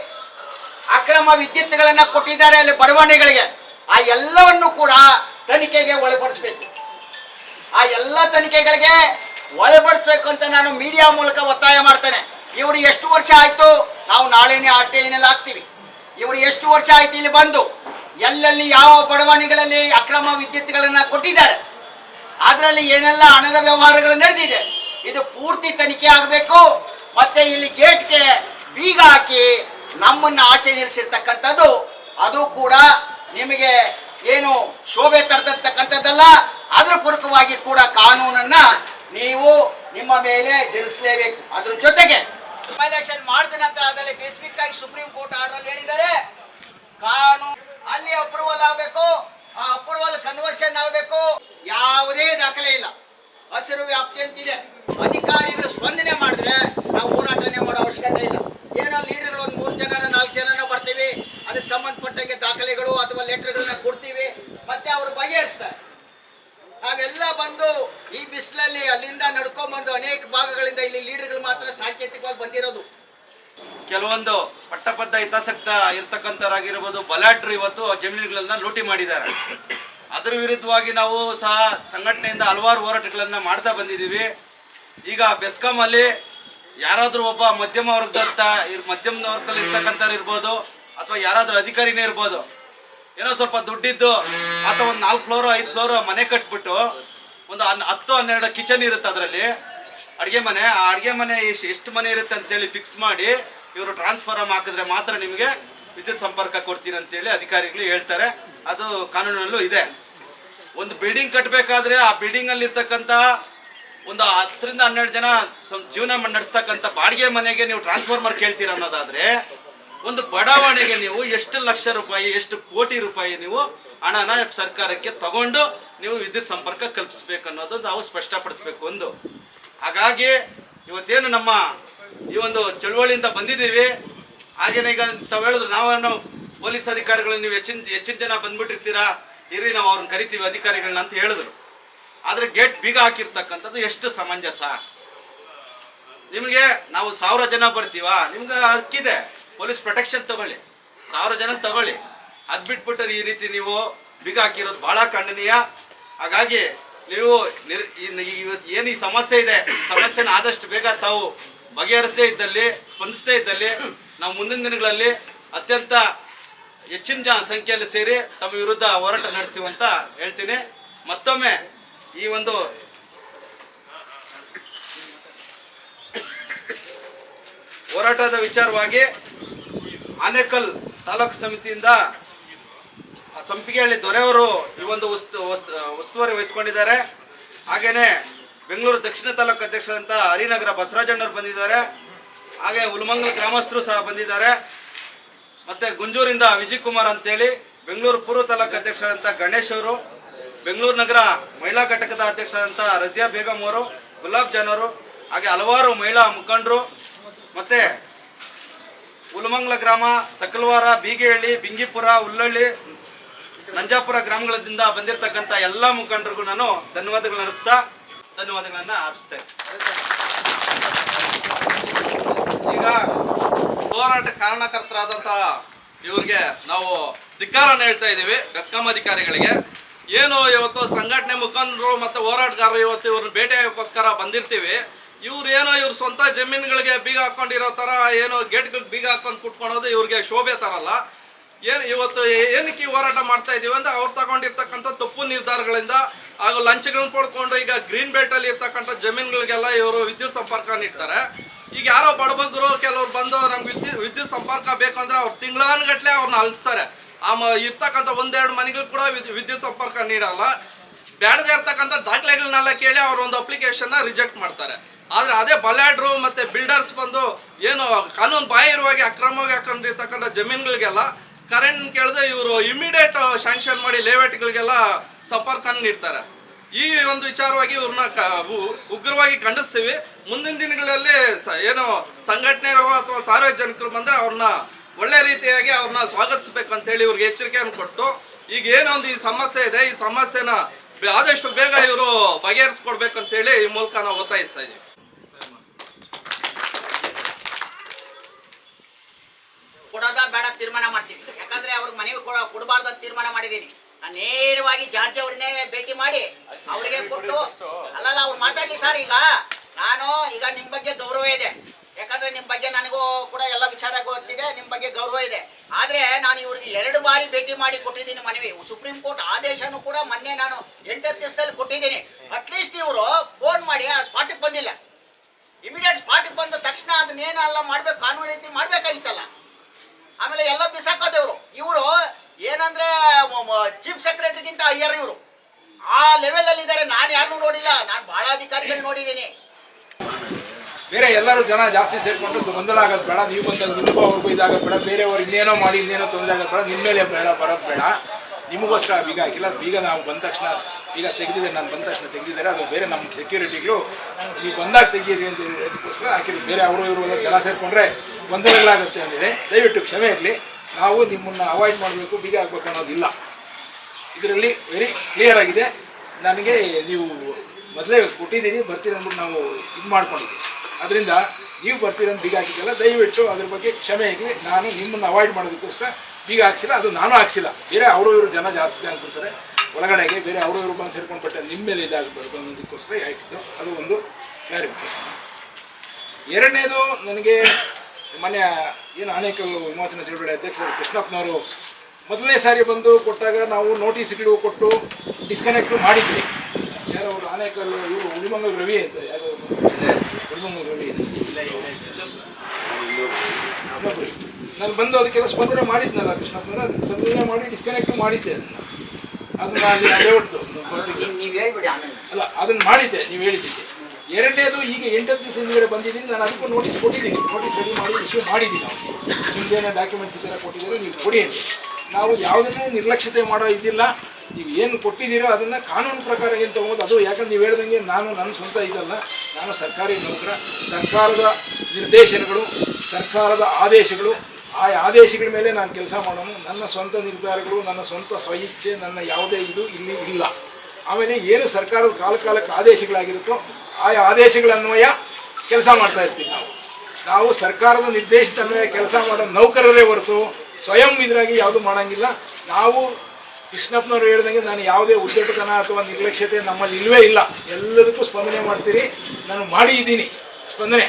ಅಕ್ರಮ ವಿದ್ಯುತ್ಗಳನ್ನ ಕೊಟ್ಟಿದ್ದಾರೆ ಅಲ್ಲಿ ಬಡವಣೆಗಳಿಗೆ. ಆ ಎಲ್ಲವನ್ನು ಕೂಡ ತನಿಖೆಗೆ ಒಳಪಡಿಸ್ಬೇಕು. ಆ ಎಲ್ಲ ತನಿಖೆಗಳಿಗೆ ಒಳಪಡಿಸ್ಬೇಕು ಅಂತ ನಾನು ಮೀಡಿಯಾ ಮೂಲಕ ಒತ್ತಾಯ ಮಾಡ್ತೇನೆ. ಇವರು ಎಷ್ಟು ವರ್ಷ ಆಯ್ತು? ನಾವು ನಾಳೆನೇ ಆರ್ ಟಿ ಐನಲ್ಲಿ ಹಾಕ್ತೀವಿ ಇವರು ಎಷ್ಟು ವರ್ಷ ಆಯ್ತು ಇಲ್ಲಿ ಬಂದು? ಎಲ್ಲೆಲ್ಲಿ ಯಾವ ಬಡವಣೆಗಳಲ್ಲಿ ಅಕ್ರಮ ವಿದ್ಯುತ್ಗಳನ್ನ ಕೊಟ್ಟಿದ್ದಾರೆ? ಅದರಲ್ಲಿ ಏನೆಲ್ಲ ಹಣದ ವ್ಯವಹಾರಗಳು ನಡೆದಿದೆ? ಇದು ಪೂರ್ತಿ ತನಿಖೆ ಆಗಬೇಕು. ಮತ್ತೆ ಇಲ್ಲಿ ಗೇಟ್ಗೆ ಬೀಗ ಹಾಕಿ ನಮ್ಮನ್ನ ಆಚೆ ನಿಲ್ಲಿಸಿರ್ತಕ್ಕಂಥದ್ದು ಅದು ಕೂಡ ನಿಮಗೆ ಏನು ಶೋಭೆ ತರತಕ್ಕಂಥದ್ದಲ್ಲ ಅದ್ರ ಪೂರಕವಾಗಿ ಕೂಡ ಕಾನೂನನ್ನ ನೀವು ನಿಮ್ಮ ಮೇಲೆ ಜರುಗಿಸಲೇಬೇಕು. ಅದ್ರ ಜೊತೆಗೆ ಮಾಡಿದ ನಂತರ ಅದರಲ್ಲಿ ಸ್ಪೆಸಿಫಿಕ್ ಆಗಿ ಸುಪ್ರೀಂ ಕೋರ್ಟ್ ಆರ್ಡರ್ ಹೇಳಿದ್ದಾರೆ ಕಾನೂನು ಅಲ್ಲಿ ಅಪ್ರೂವಲ್ ಆಗಬೇಕು, ಆ ಅಪ್ರೂವಲ್ ಕನ್ವರ್ಷನ್ ಆಗಬೇಕು. ಯಾವುದೇ ದಾಖಲೆ ಇಲ್ಲ. ಹಸಿರು ವ್ಯಾಪ್ತಿ ಅಂತಿದೆ. ಅಧಿಕಾರಿಗಳು ಸ್ಪಂದನೆ ಮಾಡಿದ್ರೆ ಹೋರಾಟನೆ ಮಾಡೋ ಅವಶ್ಯಕತೆ ಇಲ್ಲ ಏನೋ ಲೀಡರ್ಗಳು ಒಂದು ಮೂರು ಜನ ನಾಲ್ಕು ಜನನ ಬರ್ತೀವಿ ಅದಕ್ಕೆ ಸಂಬಂಧಪಟ್ಟಂಗೆ ದಾಖಲೆಗಳು ಅಥವಾ ಲೆಟರ್ಗಳನ್ನ ಕೊಡ್ತೀವಿ ಮತ್ತೆ ಬಗೆಹರಿಸ್ತಾರೆ ನಾವೆಲ್ಲ ಬಂದು ಈ ಬಿಸಿಲಲ್ಲಿ ಅಲ್ಲಿಂದ ನಡ್ಕೊಂಡ್ಬಂದು ಅನೇಕ ಭಾಗಗಳಿಂದ ಇಲ್ಲಿ ಲೀಡರ್ಗಳು ಮಾತ್ರ ಸಾಂಕೇತಿಕವಾಗಿ ಬಂದಿರೋದು. ಕೆಲವೊಂದು ಪಟ್ಟಬದ್ಧ ಹಿತಾಸಕ್ತ ಇರ್ತಕ್ಕಂಥವರಾಗಿರ್ಬೋದು ಬಲಾಟ್ರು ಇವತ್ತು ಜಮೀನುಗಳನ್ನ ಲೂಟಿ ಮಾಡಿದ್ದಾರೆ. ಅದರ ವಿರುದ್ಧವಾಗಿ ನಾವು ಸಹ ಸಂಘಟನೆಯಿಂದ ಹಲವಾರು ಹೋರಾಟಗಳನ್ನ ಮಾಡ್ತಾ ಬಂದಿದ್ದೀವಿ. ಈಗ ಬೆಸ್ಕಾಂ ಅಲ್ಲಿ ಯಾರಾದ್ರೂ ಒಬ್ಬ ಮಧ್ಯಮ ವರ್ಗದಂತ ಇರ್- ಮಧ್ಯಮ ವರ್ಗದಲ್ಲಿ ಇರ್ತಕ್ಕಂಥವ್ರು ಇರ್ಬೋದು, ಅಥವಾ ಯಾರಾದ್ರೂ ಅಧಿಕಾರಿನೇ ಇರ್ಬೋದು ಏನೋ ಸ್ವಲ್ಪ ದುಡ್ಡಿದ್ದು ಅಥವಾ ಒಂದು ನಾಲ್ಕು ಫ್ಲೋರ್ ಐದು ಫ್ಲೋರ್ ಮನೆ ಕಟ್ಬಿಟ್ಟು ಒಂದು ಹನ್- ಹತ್ತು ಹನ್ನೆರಡು ಕಿಚನ್ ಇರುತ್ತೆ ಅದರಲ್ಲಿ. ಅಡುಗೆ ಮನೆ, ಆ ಅಡುಗೆ ಮನೆ ಎಷ್ಟು ಎಷ್ಟು ಮನೆ ಇರುತ್ತೆ ಅಂತೇಳಿ ಫಿಕ್ಸ್ ಮಾಡಿ ಇವರು ಟ್ರಾನ್ಸ್ಫಾರಮ್ ಹಾಕಿದ್ರೆ ಮಾತ್ರ ನಿಮಗೆ ವಿದ್ಯುತ್ ಸಂಪರ್ಕ ಕೊಡ್ತೀನಿ ಅಂತೇಳಿ ಅಧಿಕಾರಿಗಳು ಹೇಳ್ತಾರೆ. ಅದು ಕಾನೂನಲ್ಲೂ ಇದೆ. ಒಂದು ಬಿಲ್ಡಿಂಗ್ ಕಟ್ಟಬೇಕಾದ್ರೆ ಆ ಬಿಲ್ಡಿಂಗ್ ಅಲ್ಲಿ ಇರ್ತಕ್ಕಂಥ ಒಂದು ಹತ್ತರಿಂದ ಹನ್ನೆರಡು ಜನ ಜೀವನ ನಡೆಸ್ತಕ್ಕಂಥ ಬಾಡಿಗೆ ಮನೆಗೆ ನೀವು ಟ್ರಾನ್ಸ್ಫಾರ್ಮರ್ ಕೇಳ್ತೀರ ಅನ್ನೋದಾದ್ರೆ ಒಂದು ಬಡಾವಣೆಗೆ ನೀವು ಎಷ್ಟು ಲಕ್ಷ ರೂಪಾಯಿ, ಎಷ್ಟು ಕೋಟಿ ರೂಪಾಯಿ ನೀವು ಹಣನ ಸರ್ಕಾರಕ್ಕೆ ತಗೊಂಡು ನೀವು ವಿದ್ಯುತ್ ಸಂಪರ್ಕ ಕಲ್ಪಿಸ್ಬೇಕು ಅನ್ನೋದು ನಾವು ಸ್ಪಷ್ಟಪಡಿಸ್ಬೇಕು ಒಂದು. ಹಾಗಾಗಿ ಇವತ್ತೇನು ನಮ್ಮ ಈ ಒಂದು ಚಳುವಳಿಯಿಂದ ಬಂದಿದ್ದೀವಿ. ಹಾಗೇನೆ ಈಗ ತಾವು ಹೇಳಿದ್ರು ನಾವು ಪೊಲೀಸ್ ಅಧಿಕಾರಿಗಳು ನೀವು ಹೆಚ್ಚಿನ ಹೆಚ್ಚಿನ ಜನ ಬಂದ್ಬಿಟ್ಟಿರ್ತೀರಾ, ಇರಿ ನಾವು ಅವ್ರನ್ನ ಕರಿತೀವಿ ಅಧಿಕಾರಿಗಳನ್ನ ಅಂತ ಹೇಳಿದ್ರು. ಆದರೆ ಗೇಟ್ ಬೀಗ ಹಾಕಿರ್ತಕ್ಕಂಥದ್ದು ಎಷ್ಟು ಸಮಂಜಸ. ನಿಮಗೆ ನಾವು ಸಾವಿರ ಜನ ಬರ್ತೀವ? ನಿಮ್ಗೆ ಹಕ್ಕಿದೆ ಪೊಲೀಸ್ ಪ್ರೊಟೆಕ್ಷನ್ ತಗೊಳ್ಳಿ, ಸಾವಿರ ಜನ ತಗೊಳ್ಳಿ. ಅದು ಬಿಟ್ಬಿಟ್ಟರೆ ಈ ರೀತಿ ನೀವು ಬೀಗ ಹಾಕಿರೋದು ಬಹಳ ಖಂಡನೀಯ. ಹಾಗಾಗಿ ನೀವು ನಿರ್ ಇವತ್ತು ಏನು ಈ ಸಮಸ್ಯೆ ಇದೆ, ಸಮಸ್ಯೆನ ಆದಷ್ಟು ಬೇಗ ತಾವು ಬಗೆಹರಿಸದೇ ಇದ್ದಲ್ಲಿ, ಸ್ಪಂದಿಸದೇ ಇದ್ದಲ್ಲಿ, ನಾವು ಮುಂದಿನ ದಿನಗಳಲ್ಲಿ ಅತ್ಯಂತ ಹೆಚ್ಚಿನ ಜನ ಸಂಖ್ಯೆಯಲ್ಲಿ ಸೇರಿ ತಮ್ಮ ವಿರುದ್ಧ ಹೋರಾಟ ನಡೆಸುವಂತ ಹೇಳ್ತೀನಿ. ಮತ್ತೊಮ್ಮೆ ಈ ಒಂದು ಹೋರಾಟದ ವಿಚಾರವಾಗಿ ಆನೇಕಲ್ ತಾಲೂಕು ಸಮಿತಿಯಿಂದ ಸಂಪಿಗೆಹಳ್ಳಿ ದೊರೆಯವರು ಈ ಒಂದು ಉಸ್ತು ಉಸ್ತುವಾರಿ ವಹಿಸ್ಕೊಂಡಿದ್ದಾರೆ. ಹಾಗೇನೆ ಬೆಂಗಳೂರು ದಕ್ಷಿಣ ತಾಲೂಕು ಅಧ್ಯಕ್ಷರಂತ ಹರಿನಗರ ಬಸವರಾಜಣ್ಣವ್ರು ಬಂದಿದ್ದಾರೆ. ಹಾಗೆ ಉಲ್ಮಂಗಲ್ ಗ್ರಾಮಸ್ಥರು ಸಹ ಬಂದಿದ್ದಾರೆ. ಮತ್ತೆ ಗುಂಜೂರಿಂದ ವಿಜಯ್ ಕುಮಾರ್ ಅಂತೇಳಿ ಬೆಂಗಳೂರು ಪೂರ್ವ ತಾಲೂಕು ಅಧ್ಯಕ್ಷರಾದಂಥ ಗಣೇಶ್ ಅವರು, ಬೆಂಗಳೂರು ನಗರ ಮಹಿಳಾ ಘಟಕದ ಅಧ್ಯಕ್ಷರಾದಂಥ ರಜಿಯಾ ಬೇಗಂ ಅವರು, ಗುಲಾಬ್ ಜಾನ್ ಅವರು, ಹಾಗೆ ಹಲವಾರು ಮಹಿಳಾ ಮುಖಂಡರು, ಮತ್ತೆ ಉಲಮಂಗ್ಲ ಗ್ರಾಮ, ಸಕಲ್ವಾರ, ಬೀಗೇಹಳ್ಳಿ, ಬಿಂಗಿಪುರ ಉಲ್ಲಳ್ಳಿ ನಂಜಾಪುರ ಗ್ರಾಮಗಳಿಂದ ಬಂದಿರತಕ್ಕಂಥ ಎಲ್ಲ ಮುಖಂಡರಿಗೂ ನಾನು ಧನ್ಯವಾದಗಳನ್ನ ಅರ್ಪಿಸ್ತಾ, ಧನ್ಯವಾದಗಳನ್ನ ಅರ್ಪಿಸ್ತೇನೆ ಈಗ ಹೋರಾಟ ಕಾರಣಕರ್ತರಾದಂಥ ಇವ್ರಿಗೆ ನಾವು ಧಿಕ್ಕಾರನ ಹೇಳ್ತಾ ಇದ್ದೀವಿ, ಬೆಸ್ಕಾಂ ಅಧಿಕಾರಿಗಳಿಗೆ. ಏನು ಇವತ್ತು ಸಂಘಟನೆ ಮುಖಂಡರು ಮತ್ತು ಹೋರಾಟಗಾರರು ಇವತ್ತು ಇವ್ರನ್ನ ಭೇಟಿಯಾಗೋಕ್ಕೋಸ್ಕರ ಬಂದಿರ್ತೀವಿ. ಇವ್ರು ಇವ್ರ ಸ್ವಂತ ಜಮೀನುಗಳಿಗೆ ಬೀಗ ಹಾಕೊಂಡಿರೋ ತರ, ಏನೋ ಗೇಟ್ಗಳಿಗೆ ಬೀಗ ಹಾಕೊಂಡು ಕುಟ್ಕೊಳೋದು ಇವ್ರಿಗೆ ಶೋಭೆ ತರಲ್ಲ ಏನು ಇವತ್ತು ಏನಕ್ಕೆ ಹೋರಾಟ ಮಾಡ್ತಾ ಇದೀವಿ ಅಂದ್ರೆ ಅವ್ರು ತಗೊಂಡಿರ್ತಕ್ಕಂಥ ತಪ್ಪು ನಿರ್ಧಾರಗಳಿಂದ ಹಾಗೂ ಲಂಚಗಳನ್ನ ಪಡ್ಕೊಂಡು ಈಗ ಗ್ರೀನ್ ಬೆಲ್ಟ್ ಅಲ್ಲಿ ಇರ್ತಕ್ಕಂಥ ಜಮೀನುಗಳಿಗೆಲ್ಲ ಇವರು ವಿದ್ಯುತ್ ಸಂಪರ್ಕ ನೀಡ್ತಾರೆ. ಈಗ ಯಾರೋ ಬಡಬಗ್ಗರು ಕೆಲವ್ರು ಬಂದು ನಮ್ಗೆ ವಿದ್ಯುತ್ ವಿದ್ಯುತ್ ಸಂಪರ್ಕ ಬೇಕಂದ್ರೆ ಅವ್ರು ತಿಂಗಳಾನ್ಗಟ್ಲೆ ಅವ್ರನ್ನ ಅಲಿಸ್ತಾರೆ. ಆ ಇರ್ತಕ್ಕಂಥ ಒಂದೆರಡು ಮನೆಗಳು ಕೂಡ ವಿದ್- ವಿದ್ಯುತ್ ಸಂಪರ್ಕ ನೀಡಲ್ಲ. ಬೇಡದೇ ಇರ್ತಕ್ಕಂಥ ದಾಖಲೆಗಳನ್ನೆಲ್ಲ ಕೇಳಿ ಅವ್ರ ಒಂದು ಅಪ್ಲಿಕೇಶನ್ನ ರಿಜೆಕ್ಟ್ ಮಾಡ್ತಾರೆ. ಆದರೆ ಅದೇ ಬಲ್ಯಾಡ್ರು ಮತ್ತೆ ಬಿಲ್ಡರ್ಸ್ ಬಂದು ಏನು ಕಾನೂನು ಬಾಹಿರವಾಗಿ ಅಕ್ರಮವಾಗಿ ಹಾಕೊಂಡಿರ್ತಕ್ಕಂಥ ಜಮೀನುಗಳಿಗೆಲ್ಲ ಕರೆಂಟ್ ಕೇಳಿದ್ರೆ ಇವರು ಇಮಿಡಿಯೇಟ್ ಶಾಂಕ್ಷನ್ ಮಾಡಿ ಲೇಔಟ್ಗಳಿಗೆಲ್ಲ ಸಂಪರ್ಕ ನೀಡ್ತಾರೆ. ಈ ಒಂದು ವಿಚಾರವಾಗಿ ಇವ್ರನ್ನ ಉಗ್ರವಾಗಿ ಖಂಡಿಸ್ತೀವಿ. ಮುಂದಿನ ದಿನಗಳಲ್ಲಿ ಏನು ಸಂಘಟನೆಗಳು ಅಥವಾ ಸಾರ್ವಜನಿಕರು ಬಂದ್ರೆ ಅವ್ರನ್ನ ಒಳ್ಳೆ ರೀತಿಯಾಗಿ ಅವ್ರನ್ನ ಹೇಳಿ ಇವ್ರಿಗೆ ಎಚ್ಚರಿಕೆಯನ್ನು ಕೊಟ್ಟು ಈಗ ಏನೊಂದು ಈ ಸಮಸ್ಯೆ ಇದೆ, ಈ ಸಮಸ್ಯೆನ ಆದಷ್ಟು ಬೇಗ ಇವರು ಹೇಳಿ ಈ ಮೂಲಕ ನಾವು ಒತ್ತಾಯಿಸ್ತಾ ಇದ್ದೀವಿ. ಕೊಡೋದ ಬೇಡ, ತೀರ್ಮಾನ ಮಾಡ್ತೀನಿ. ಯಾಕಂದ್ರೆ ಅವ್ರಿಗೆ ಮನೆಗೆ ಕೊಡ ಕೊಡಬಾರ್ದು ಅಂತ ತೀರ್ಮಾನ ಮಾಡಿದ್ದೀನಿ. ನಾನು ನೇರವಾಗಿ ಜಾರ್ಜ್ ಅವ್ರನ್ನೇ ಭೇಟಿ ಮಾಡಿ ಅವರಿಗೆ ಕೊಟ್ಟು ಅಲ್ಲಲ್ಲ, ಅವ್ರು ಮಾತಾಡ್ಲಿ ಸರ್ ಈಗ. ನಾನು ಈಗ ನಿಮ್ಮ ಬಗ್ಗೆ ಗೌರವ ಇದೆ. ಯಾಕಂದ್ರೆ ನಿಮ್ಮ ಬಗ್ಗೆ ನನಗೂ ಕೂಡ ಎಲ್ಲ ವಿಚಾರ ಗೊತ್ತಿದೆ ನಿಮ್ಮ ಬಗ್ಗೆ ಗೌರವ ಇದೆ. ಆದ್ರೆ ನಾನು ಇವ್ರಿಗೆ ಎರಡು ಬಾರಿ ಭೇಟಿ ಮಾಡಿ ಕೊಟ್ಟಿದ್ದೀನಿ ಮನವಿ. ಸುಪ್ರೀಂ ಕೋರ್ಟ್ ಆದೇಶನೂ ಕೂಡ ಮೊನ್ನೆ ನಾನು ಎಂಟು ದಿವಸದಲ್ಲಿ ಕೊಟ್ಟಿದ್ದೀನಿ. ಅಟ್ಲೀಸ್ಟ್ ಇವರು ಫೋನ್ ಮಾಡಿ, ಆ ಸ್ಪಾಟಿಗೆ ಬಂದಿಲ್ಲ. ಇಮಿಡಿಯೇಟ್ ಸ್ಪಾಟಿಗೆ ಬಂದ ತಕ್ಷಣ ಅದನ್ನೇನೆಲ್ಲ ಮಾಡ್ಬೇಕು, ಕಾನೂನು ರೀತಿ ಮಾಡ್ಬೇಕಾಗಿತ್ತಲ್ಲ. ಆಮೇಲೆ ಎಲ್ಲ ಬಿಸಾಕೋದೇವ್ರು ಇವರು. ಏನಂದ್ರೆ ಚೀಫ್ ಸೆಕ್ರೆಟರಿಗಿಂತ ಹೈಯರ್ ಇವರು. ಆ ಲೆವೆಲ್ ಅಲ್ಲಿ ಇದ್ದಾರೆ ನಾನು ಯಾರನ್ನೂ ನೋಡಿಲ್ಲ. ನಾನು ಬಹಳ ಅಧಿಕಾರಿಗಳು ನೋಡಿದ್ದೀನಿ. ಬೇರೆ ಎಲ್ಲರೂ ಜನ ಜಾಸ್ತಿ ಸೇರಿಕೊಂಡು ಗೊಂದಲ ಆಗೋದು ಬೇಡ. ನೀವು ಬಂದಾಗ ನಿಮಗೂ ಅವ್ರಿಗೂ ಇದಾಗೋದು ಬೇಡ. ಬೇರೆಯವ್ರು ಇನ್ನೇನೋ ಮಾಡಿ, ಇನ್ನೇನೋ ತೊಂದರೆ ಆಗೋದು ಬೇಡ. ನಿಮ್ಮ ಮೇಲೆ ಬೇಡ, ಬರೋದು ಬೇಡ. ನಿಮಗೋಸ್ಕರ ಬೀಗ ಹಾಕಿಲ್ಲ ಬೀಗ ನಾವು ಬಂದ ತಕ್ಷಣ, ಈಗ ತೆಗೆದಿದೆ, ನಾನು ಬಂದ ತಕ್ಷಣ ತೆಗೆದಿದ್ದಾರೆ. ಅದು ಬೇರೆ ನಮ್ಮ ಸೆಕ್ಯೂರಿಟಿಗಳು ನೀವು ಬಂದಾಗ ತೆಗೀರಿ ಅಂತ ಹೇಳೋದಕ್ಕೋಸ್ಕರ ಹಾಕಿಲ್ಲ ಬೇರೆ ಅವರು ಇವರು ಜನ ಸೇರಿಕೊಂಡ್ರೆ ಗೊಂದಲಗಳಾಗುತ್ತೆ ಅಂದಿದೆ. ದಯವಿಟ್ಟು ಕ್ಷಮೆ ಇರಲಿ. ನಾವು ನಿಮ್ಮನ್ನು ಅವಾಯ್ಡ್ ಮಾಡಬೇಕು, ಬೀಗ ಹಾಕ್ಬೇಕು ಅನ್ನೋದಿಲ್ಲ ಇದರಲ್ಲಿ ವೆರಿ ಕ್ಲಿಯರ್ ಆಗಿದೆ. ನನಗೆ ನೀವು ಮೊದಲೇ ಕೊಟ್ಟಿದ್ದೀರಿ ಬರ್ತೀರಿ ಅಂದ್ಬಿಟ್ಟು ನಾವು ಇದು ಮಾಡ್ಕೊಂಡಿದ್ದೀವಿ. ಅದರಿಂದ ನೀವು ಬರ್ತೀರಂತ ಬೀಗ ಹಾಕಿದ್ದಲ್ಲ ದಯವಿಟ್ಟು ಅದ್ರ ಬಗ್ಗೆ ಕ್ಷಮೆ ಆಗಲಿ ನಾನು ನಿಮ್ಮನ್ನು ಅವಾಯ್ಡ್ ಮಾಡೋದಕ್ಕೋಸ್ಕರ ಬೀಗ ಹಾಕ್ಸಿಲ್ಲ, ಅದು ನಾನು ಹಾಕ್ಸಿಲ್ಲ. ಬೇರೆ ಅವರು ಇವರು ಜನ ಜಾಸ್ತಿ ಜನ ಕೊಡ್ತಾರೆ. ಒಳಗಡೆಗೆ ಬೇರೆ ಅವರು ಇವರು ಬಂದು ಸೇರ್ಕೊಂಡು ಬಟ್ಟೆ ನಿಮ್ಮ ಮೇಲೆ ಇದಾಗಬಾರ್ದು ಅನ್ನೋದಕ್ಕೋಸ್ಕರ ಹಾಕಿದ್ದು. ಅದು ಒಂದು ಕ್ಲಾರಿಫಿಕೇಶನ್ ಎರಡನೇದು ನನಗೆ ಮನೆ, ಏನು ಆನೇಕಲ್ ವಿಮೋಚನಾ ಚಳವಳಿ ಅಧ್ಯಕ್ಷರು ಕೃಷ್ಣಪ್ಪನವರು ಮೊದಲನೇ ಸಾರಿ ಬಂದು ಕೊಟ್ಟಾಗ ನಾವು ನೋಟಿಸ್ಗಳು ಕೊಟ್ಟು ಡಿಸ್ಕನೆಕ್ಟ್ ಮಾಡಿದ್ವಿ. ಯಾರೋ ಅವರು ಆನೇಕಲ್, ಇವರು ಉಳಿಮಂಗಲ್ ರವಿ ಅಂತ ಯಾರು. ನಾನು ಬಂದು ಅದಕ್ಕೆಲ್ಲ ಸ್ಪಂದನೆ ಮಾಡಿದ್ನಲ್ಲ ಕೃಷ್ಣಪ್ಪನ ಸ್ಪಂದನೆ ಮಾಡಿ ಡಿಸ್ಕನೆಕ್ಟ್ ಮಾಡಿದ್ದೆ ಅದನ್ನ. ಅದನ್ನ ಅದೇ ಹೊಟ್ಟು ನೀವು ಹೇಳ್ಬಿಡಿ ಆಮೇಲೆ. ಅಲ್ಲ ಅದನ್ನ ಮಾಡಿದ್ದೆ ನೀವು ಹೇಳಿದ್ದೀನಿ ಎರಡನೇದು ಈಗ ಎಂಟತ್ತು ದಿವಸ ಹಿಂದೆ ಬಂದಿದ್ದೀನಿ. ನಾನು ಅದಕ್ಕೂ ನೋಟಿಸ್ ಕೊಟ್ಟಿದ್ದೀನಿ. ನೋಟಿಸ್ ರೆಡಿ ಮಾಡಿ ಇಶ್ಯೂ ಮಾಡಿದ್ದೀನಿ ನಾವು ನಿಮ್ದೇನೋ ಡಾಕ್ಯುಮೆಂಟ್ಸ್ ಈ ಥರ ಕೊಟ್ಟಿದ್ದೀರೋ ನೀವು ಕೊಡಿ ಅಂತ. ನಾವು ಯಾವುದನ್ನೂ ನಿರ್ಲಕ್ಷ್ಯತೆ ಮಾಡೋ ಇದಿಲ್ಲ. ನೀವು ಏನು ಕೊಟ್ಟಿದ್ದೀರೋ ಅದನ್ನು ಕಾನೂನು ಪ್ರಕಾರ ಏನು ತೊಗೊಬೋದು? ಅದು ಯಾಕಂದ್ರೆ ನೀವು ಹೇಳ್ದಂಗೆ ನಾನು ನನ್ನ ಸ್ವಂತ ಇದಲ್ಲ. ನಾನು ಸರ್ಕಾರಿ ನೌಕರ. ಸರ್ಕಾರದ ನಿರ್ದೇಶನಗಳು, ಸರ್ಕಾರದ ಆದೇಶಗಳು. ಆ ಆದೇಶಗಳ ಮೇಲೆ ನಾನು ಕೆಲಸ ಮಾಡೋನು. ನನ್ನ ಸ್ವಂತ ನಿರ್ಧಾರಗಳು, ನನ್ನ ಸ್ವಂತ ಸ್ವಇಚ್ಛೆ, ನನ್ನ ಯಾವುದೇ ಇದು ಇಲ್ಲಿ ಇಲ್ಲ. ಆಮೇಲೆ ಏನು ಸರ್ಕಾರದ ಕಾಲ ಕಾಲಕ್ಕೆ ಆದೇಶಗಳಾಗಿರುತ್ತೋ ಆ ಆದೇಶಗಳನ್ವಯ ಕೆಲಸ ಮಾಡ್ತಾ ಇರ್ತೀವಿ ನಾವು. ನಾವು ಸರ್ಕಾರದ ನಿರ್ದೇಶಿತ ಅನ್ವಯ ಕೆಲಸ ಮಾಡೋ ನೌಕರರೇ ಹೊರತು ಸ್ವಯಂ ಇದರಾಗಿ ಯಾವುದು ಮಾಡೋಂಗಿಲ್ಲ. ನಾವು ಕೃಷ್ಣಪ್ಪನವರು ಹೇಳ್ದಂಗೆ ನಾನು ಯಾವುದೇ ಉದ್ದಟತನ ಅಥವಾ ನಿರ್ಲಕ್ಷ್ಯತೆ ನಮ್ಮಲ್ಲಿ ಇಲ್ಲವೇ ಇಲ್ಲ. ಎಲ್ಲದಕ್ಕೂ ಸ್ಪಂದನೆ ಮಾಡ್ತೀರಿ. ನಾನು ಮಾಡಿ ಇದ್ದೀನಿ ಸ್ಪಂದನೆ.